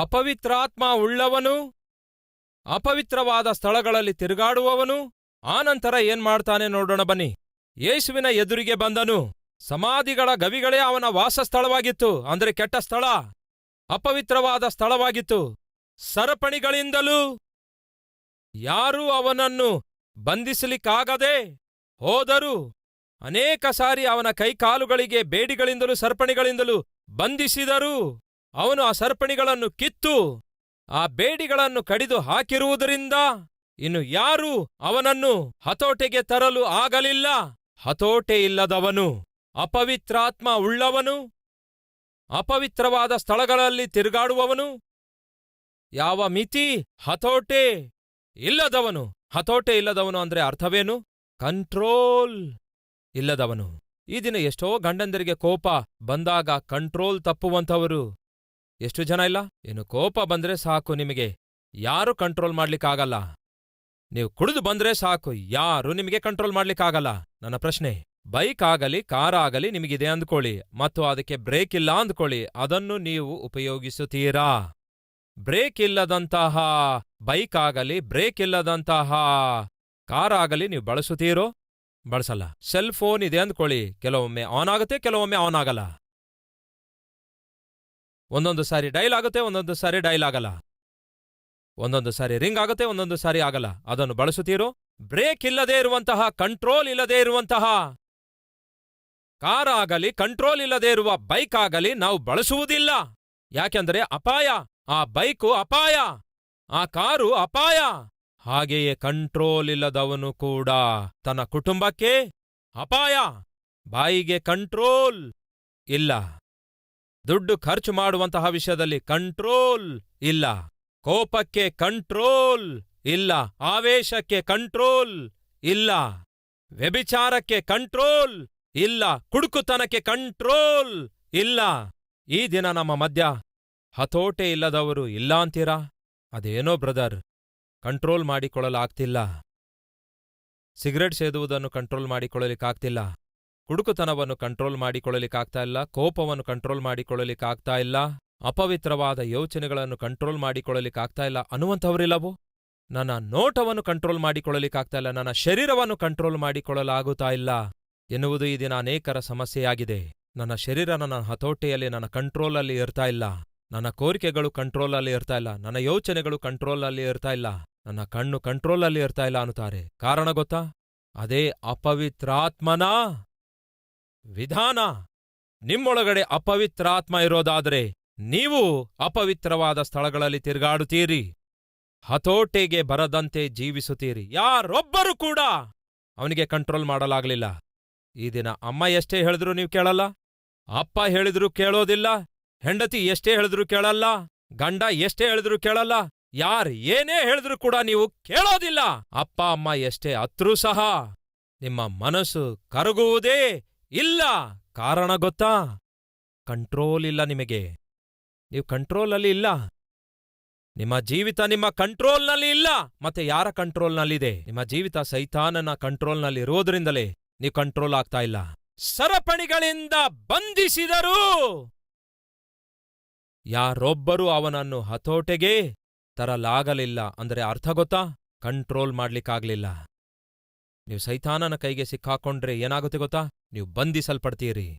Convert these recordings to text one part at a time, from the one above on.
ಅಪವಿತ್ರಾತ್ಮ ಉಳ್ಳವನು ಅಪವಿತ್ರವಾದ ಸ್ಥಳಗಳಲ್ಲಿ ತಿರುಗಾಡುವವನು ಆನಂತರ ಏನ್ ಮಾಡ್ತಾನೆ ನೋಡೋಣ ಬನ್ನಿ. ಯೇಸುವಿನ ಎದುರಿಗೆ ಬಂದನು. ಸಮಾಧಿಗಳ ಗವಿಗಳೇ ಅವನ ವಾಸಸ್ಥಳವಾಗಿತ್ತು. ಅಂದರೆ ಕೆಟ್ಟ ಸ್ಥಳ. ಅಪವಿತ್ರವಾದ ಸ್ಥಳವಾಗಿತ್ತು. ಸರಪಣಿಗಳಿಂದಲೂ ಯಾರೂ ಅವನನ್ನು ಬಂಧಿಸಲಿಕ್ಕಾಗದೆ ಹೋದರೂ ಅನೇಕ ಸಾರಿ ಅವನ ಕೈಕಾಲುಗಳಿಗೆ ಬೇಡಿಗಳಿಂದಲೂ ಸರ್ಪಣಿಗಳಿಂದಲೂ ಬಂಧಿಸಿದರು ಅವನು ಆ ಸರ್ಪಣಿಗಳನ್ನು ಕಿತ್ತು, ಆ ಬೇಡಿಗಳನ್ನು ಕಡಿದು ಹಾಕಿರುವುದರಿಂದ ಇನ್ನು ಯಾರೂ ಅವನನ್ನು ಹತೋಟೆಗೆ ತರಲು ಆಗಲಿಲ್ಲ. ಹತೋಟೆ ಇಲ್ಲದವನು, ಅಪವಿತ್ರಾತ್ಮ ಉಳ್ಳವನು, ಅಪವಿತ್ರವಾದ ಸ್ಥಳಗಳಲ್ಲಿ ತಿರುಗಾಡುವವನು, ಯಾವ ಮಿತಿ ಹತೋಟೆ ಇಲ್ಲದವನು. ಹತೋಟೆ ಇಲ್ಲದವನು ಅಂದ್ರೆ ಅರ್ಥವೇನು? ಕಂಟ್ರೋಲ್ ಇಲ್ಲದವನು. ಈ ದಿನ ಎಷ್ಟೋ ಗಂಡಂದರಿಗೆ ಕೋಪ ಬಂದಾಗ ಕಂಟ್ರೋಲ್ ತಪ್ಪುವಂಥವರು. ಎಷ್ಟು ಜನ ಇಲ್ಲ? ಇನ್ನು ಕೋಪ ಬಂದ್ರೆ ಸಾಕು ನಿಮಗೆ. ಯಾರು ಕಂಟ್ರೋಲ್ ಮಾಡ್ಲಿಕ್ಕಾಗಲ್ಲ. ನೀವು ಕುಡಿದು ಬಂದ್ರೆ ಸಾಕು, ಯಾರು ನಿಮಗೆ ಕಂಟ್ರೋಲ್ ಮಾಡ್ಲಿಕ್ಕಾಗಲ್ಲ. ನನ್ನ ಪ್ರಶ್ನೆ ಬೈಕ್ ಆಗಲಿ ಕಾರ್ ಆಗಲಿ ನಿಮಗಿದೆ ಅಂದ್ಕೊಳ್ಳಿ, ಮತ್ತು ಅದಕ್ಕೆ ಬ್ರೇಕ್ ಇಲ್ಲ ಅಂದ್ಕೊಳ್ಳಿ, ಅದನ್ನು ನೀವು ಉಪಯೋಗಿಸುತ್ತೀರಾ? ಬ್ರೇಕ್ ಇಲ್ಲದಂತಹ ಬೈಕ್ ಆಗಲಿ ಬ್ರೇಕ್ ಇಲ್ಲದಂತಹ ಕಾರ್ ಆಗಲಿ ನೀವು ಬಳಸುತ್ತೀರೋ? ಬಳಸಲ್ಲ. ಸೆಲ್ ಫೋನ್ ಇದೆ ಅಂದ್ಕೊಳ್ಳಿ, ಕೆಲವೊಮ್ಮೆ ಆನ್ ಆಗುತ್ತೆ, ಕೆಲವೊಮ್ಮೆ ಆನ್ ಆಗಲ್ಲ. ಒಂದೊಂದು ಸಾರಿ ಡೈಲ್ ಆಗುತ್ತೆ, ಒಂದೊಂದು ಸಾರಿ ಡೈಲ್ ಆಗಲ್ಲ. ಒಂದೊಂದು ಸಾರಿ ರಿಂಗ್ ಆಗುತ್ತೆ, ಒಂದೊಂದು ಸಾರಿ ಆಗಲ್ಲ. ಅದನ್ನು ಬಳಸುತ್ತೀರೋ? ಬ್ರೇಕ್ ಇಲ್ಲದೆ ಇರುವಂತಹ ಕಂಟ್ರೋಲ್ ಇಲ್ಲದೆ ಇರುವಂತಹ. ಕಾರ್ ಆಗಲಿ ಕಂಟ್ರೋಲ್ ಇಲ್ಲದೆ ಇರುವ ಬೈಕ್ ಆಗಲಿ ನಾವು ಬಳಸುವುದಿಲ್ಲ. ಯಾಕೆಂದರೆ ಅಪಾಯ. ಆ ಬೈಕು ಅಪಾಯ. ಆ ಕಾರು ಅಪಾಯ. ಹಾಗೆಯೇ ಕಂಟ್ರೋಲ್ ಇಲ್ಲದವನು ಕೂಡ ತನ್ನ ಕುಟುಂಬಕ್ಕೆ ಅಪಾಯ. ಬಾಯಿಗೆ ಕಂಟ್ರೋಲ್ ಇಲ್ಲ. ದುಡ್ಡು ಖರ್ಚು ಮಾಡುವಂತಹ ವಿಷಯದಲ್ಲಿ ಕಂಟ್ರೋಲ್ ಇಲ್ಲ. ಕೋಪಕ್ಕೆ ಕಂಟ್ರೋಲ್ ಇಲ್ಲ. ಆವೇಶಕ್ಕೆ ಕಂಟ್ರೋಲ್ ಇಲ್ಲ. ವ್ಯಭಿಚಾರಕ್ಕೆ ಕಂಟ್ರೋಲ್ ಇಲ್ಲ. ಕುಡುಕುತನಕ್ಕೆ ಕಂಟ್ರೋಲ್ ಇಲ್ಲ. ಈ ದಿನ ನಮ್ಮ ಮಧ್ಯ ಹತೋಟೆ ಇಲ್ಲದವರು ಇಲ್ಲ ಅಂತೀರಾ? ಅದೇನೋ ಬ್ರದರ್ ಕಂಟ್ರೋಲ್ ಮಾಡಿಕೊಳ್ಳಲಾಗ್ತಿಲ್ಲ. ಸಿಗರೆಟ್ ಸೇದುವುದನ್ನು ಕಂಟ್ರೋಲ್ ಮಾಡಿಕೊಳ್ಳಲಿಕ್ಕಾಗ್ತಿಲ್ಲ. ಕುಡುಕುತನವನ್ನು ಕಂಟ್ರೋಲ್ ಮಾಡಿಕೊಳ್ಳಲಿಕ್ಕಾಗ್ತಾ ಇಲ್ಲ ಕೋಪವನ್ನು ಕಂಟ್ರೋಲ್ ಮಾಡಿಕೊಳ್ಳಲಿಕ್ಕಾಗ್ತಾ ಇಲ್ಲ ಅಪವಿತ್ರವಾದ ಯೋಚನೆಗಳನ್ನು ಕಂಟ್ರೋಲ್ ಮಾಡಿಕೊಳ್ಳಲಿಕ್ಕಾಗ್ತಾ ಇಲ್ಲ ಅನ್ನುವಂಥವರಿಲ್ಲವೋ? ನನ್ನ ನೋಟವನ್ನು ಕಂಟ್ರೋಲ್ ಮಾಡಿಕೊಳ್ಳಲಿಕ್ಕಾಗ್ತಾ ಇಲ್ಲ ನನ್ನ ಶರೀರವನ್ನು ಕಂಟ್ರೋಲ್ ಮಾಡಿಕೊಳ್ಳಲಾಗುತ್ತಾ ಇಲ್ಲ ಎನ್ನುವುದು ಈ ದಿನ ಅನೇಕರ ಸಮಸ್ಯೆಯಾಗಿದೆ. ನನ್ನ ಶರೀರ ನನ್ನ ಹತೋಟಿಯಲ್ಲಿ, ನನ್ನ ಕಂಟ್ರೋಲಲ್ಲಿ ಇರ್ತಾ ಇಲ್ಲ ನನ್ನ ಕೋರಿಕೆಗಳು ಕಂಟ್ರೋಲಲ್ಲಿ ಇರ್ತಾ ಇಲ್ಲ ನನ್ನ ಯೋಚನೆಗಳು ಕಂಟ್ರೋಲಲ್ಲಿ ಇರ್ತಾ ಇಲ್ಲ ನನ್ನ ಕಣ್ಣು ಕಂಟ್ರೋಲಲ್ಲಿ ಇರ್ತಾ ಇಲ್ಲ ಅನ್ನುತ್ತಾರೆ. ಕಾರಣ ಗೊತ್ತಾ? ಅದೇ ಅಪವಿತ್ರಾತ್ಮನ? ವಿಧಾನ, ನಿಮ್ಮೊಳಗಡೆ ಅಪವಿತ್ರಾತ್ಮ ಇರೋದಾದರೆ ನೀವು ಅಪವಿತ್ರವಾದ ಸ್ಥಳಗಳಲ್ಲಿ ತಿರುಗಾಡುತ್ತೀರಿ. ಹತೋಟೆಗೆ ಬರದಂತೆ ಜೀವಿಸುತ್ತೀರಿ. ಯಾರೊಬ್ಬರು ಕೂಡ ಅವನಿಗೆ ಕಂಟ್ರೋಲ್ ಮಾಡಲಾಗಲಿಲ್ಲ. ಈ ದಿನ ಅಮ್ಮ ಎಷ್ಟೇ ಹೇಳಿದ್ರೂ ನೀವು ಕೇಳಲ್ಲ, ಅಪ್ಪ ಹೇಳಿದ್ರೂ ಕೇಳೋದಿಲ್ಲ, ಹೆಂಡತಿ ಎಷ್ಟೇ ಹೇಳಿದ್ರೂ ಕೇಳಲ್ಲ, ಗಂಡ ಎಷ್ಟೇ ಹೇಳಿದ್ರೂ ಕೇಳಲ್ಲ, ಯಾರ್ ಏನೇ ಹೇಳಿದ್ರೂ ಕೂಡ ನೀವು ಕೇಳೋದಿಲ್ಲ. ಅಪ್ಪ, ಅಮ್ಮ ಎಷ್ಟೇ ಅತ್ರೂ ಸಹ ನಿಮ್ಮ ಮನಸ್ಸು ಕರಗುವುದೇ ಇಲ್ಲ. ಕಾರಣ ಗೊತ್ತಾ? ಕಂಟ್ರೋಲ್ ಇಲ್ಲ ನಿಮಗೆ. ನೀವು ಕಂಟ್ರೋಲಲ್ಲಿ ಇಲ್ಲ. ನಿಮ್ಮ ಜೀವಿತ ನಿಮ್ಮ ಕಂಟ್ರೋಲ್ನಲ್ಲಿ ಇಲ್ಲ. ಮತ್ತೆ ಯಾರ ಕಂಟ್ರೋಲ್ನಲ್ಲಿದೆ ನಿಮ್ಮ ಜೀವಿತ ಸೈತಾನನ ಕಂಟ್ರೋಲ್ನಲ್ಲಿ ಇರೋದ್ರಿಂದಲೇ ನೀವು ಕಂಟ್ರೋಲ್ ಆಗ್ತಾ ಇಲ್ಲ. ಸರಪಣಿಗಳಿಂದ ಬಂಧಿಸಿದರು ಯಾರೊಬ್ಬರೂ ಅವನನ್ನು ಹತೋಟೆಗೆ ತರಲಾಗಲಿಲ್ಲ. ಅಂದರೆ ಅರ್ಥ ಗೊತ್ತಾ? ಕಂಟ್ರೋಲ್ ಮಾಡ್ಲಿಕ್ಕಾಗ್ಲಿಲ್ಲ. ನೀವು ಸೈತಾನನ ಕೈಗೆ ಸಿಕ್ಕಾಕೊಂಡ್ರೆ ಏನಾಗುತ್ತೆ ಗೊತ್ತಾ? ನೀವು ಬಂಧಿಸಲ್ಪಡ್ತೀರಿ.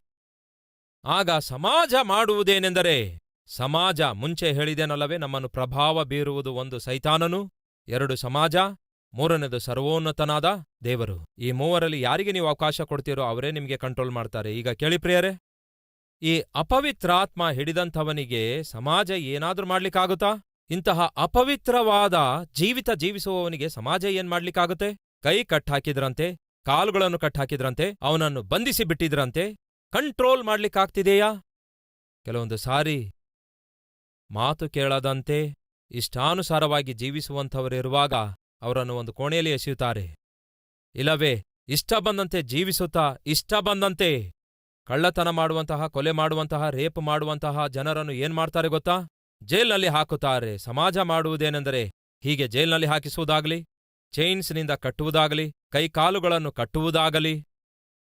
ಆಗ ಸಮಾಜ ಮಾಡುವುದೇನೆಂದರೆ, ಸಮಾಜ ಮುಂಚೆ ಹೇಳಿದೆನಲ್ಲವೇ, ನಮ್ಮನ್ನು ಪ್ರಭಾವ ಬೀರುವುದು ಒಂದು ಸೈತಾನನು, ಎರಡು ಸಮಾಜ, ಮೂರನೇದು ಸರ್ವೋನ್ನತನಾದ ದೇವರು. ಈ ಮೂವರಲ್ಲಿ ಯಾರಿಗೆ ನೀವು ಅವಕಾಶ ಕೊಡ್ತೀರೋ ಅವರೇ ನಿಮಗೆ ಕಂಟ್ರೋಲ್ ಮಾಡ್ತಾರೆ. ಈಗ ಕೇಳಿ ಪ್ರಿಯರೇ, ಈ ಅಪವಿತ್ರಾತ್ಮ ಹಿಡಿದಂಥವನಿಗೆ ಸಮಾಜ ಏನಾದ್ರೂ ಮಾಡ್ಲಿಕ್ಕಾಗುತ್ತಾ? ಇಂತಹ ಅಪವಿತ್ರವಾದ ಜೀವಿತ ಜೀವಿಸುವವನಿಗೆ ಸಮಾಜ ಏನ್ ಮಾಡ್ಲಿಕ್ಕಾಗುತ್ತೆ? ಕೈ ಕಟ್ಟಾಕಿದ್ರಂತೆ ಕಾಲುಗಳನ್ನು ಕಟ್ಟಾಕಿದ್ರಂತೆ ಅವನನ್ನು ಬಂಧಿಸಿ ಬಿಟ್ಟಿದ್ರಂತೆ, ಕಂಟ್ರೋಲ್ ಮಾಡ್ಲಿಕ್ಕಾಗ್ತಿದೆಯಾ? ಕೆಲವೊಂದು ಸಾರಿ ಮಾತು ಕೇಳದಂತೆ, ಇಷ್ಟಾನುಸಾರವಾಗಿ ಜೀವಿಸುವಂಥವರಿರುವಾಗ ಅವರನ್ನು ಒಂದು ಕೋಣೆಯಲ್ಲಿ ಎಸೆಯುತ್ತಾರೆ. ಇಲ್ಲವೇ, ಇಷ್ಟ ಬಂದಂತೆ ಜೀವಿಸುತ್ತಾ, ಇಷ್ಟ ಬಂದಂತೆ ಕಳ್ಳತನ ಮಾಡುವಂತಹ, ಕೊಲೆ ಮಾಡುವಂತಹ, ರೇಪ್ ಮಾಡುವಂತಹ ಜನರನ್ನು ಏನ್ ಮಾಡ್ತಾರೆ ಗೊತ್ತಾ? ಜೈಲ್ನಲ್ಲಿ ಹಾಕುತ್ತಾರೆ. ಸಮಾಜ ಮಾಡುವುದೇನೆಂದರೆ ಹೀಗೆ ಜೈಲ್ನಲ್ಲಿ ಹಾಕಿಸುವುದಾಗಲಿ ಚೈನ್ಸ್ನಿಂದ ಕಟ್ಟುವುದಾಗಲಿ, ಕೈಕಾಲುಗಳನ್ನು ಕಟ್ಟುವುದಾಗಲಿ,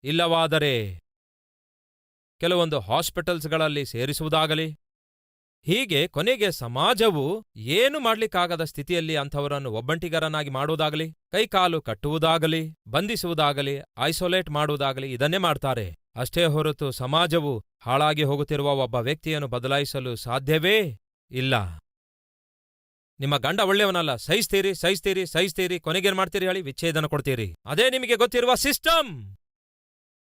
ಇಲ್ಲವಾದರೆ ಕೆಲವೊಂದು ಹಾಸ್ಪಿಟಲ್ಸ್ಗಳಲ್ಲಿ ಸೇರಿಸುವುದಾಗಲಿ. ಹೀಗೆ ಕೊನೆಗೆ ಸಮಾಜವು ಏನು ಮಾಡ್ಲಿಕ್ಕಾಗದ ಸ್ಥಿತಿಯಲ್ಲಿ ಅಂಥವರನ್ನು ಒಬ್ಬಂಟಿಗರನ್ನಾಗಿ ಮಾಡುವುದಾಗಲಿ, ಕೈಕಾಲು ಕಟ್ಟುವುದಾಗಲಿ, ಬಂಧಿಸುವುದಾಗಲಿ, ಐಸೋಲೇಟ್ ಮಾಡುವುದಾಗಲಿ ಇದನ್ನೇ ಮಾಡ್ತಾರೆ. ಅಷ್ಟೇ ಹೊರತು ಸಮಾಜವು ಹಾಳಾಗಿ ಹೋಗುತ್ತಿರುವ ಒಬ್ಬ ವ್ಯಕ್ತಿಯನ್ನು ಬದಲಾಯಿಸಲು ಸಾಧ್ಯವೇ ಇಲ್ಲ. ನಿಮ್ಮ ಗಂಡ ಒಳ್ಳೆಯವನಲ್ಲ. ಸಹಿಸ್ತೀರಿ ಸಹಿಸ್ತೀರಿ ಸಹಿಸ್ತೀರಿ. ಕೊನೆಗೇನ್ ಮಾಡ್ತೀರಿ ಹೇಳಿ? ವಿಚ್ಛೇದನ ಕೊಡ್ತೀರಿ. ಅದೇ ನಿಮಗೆ ಗೊತ್ತಿರುವ ಸಿಸ್ಟಮ್.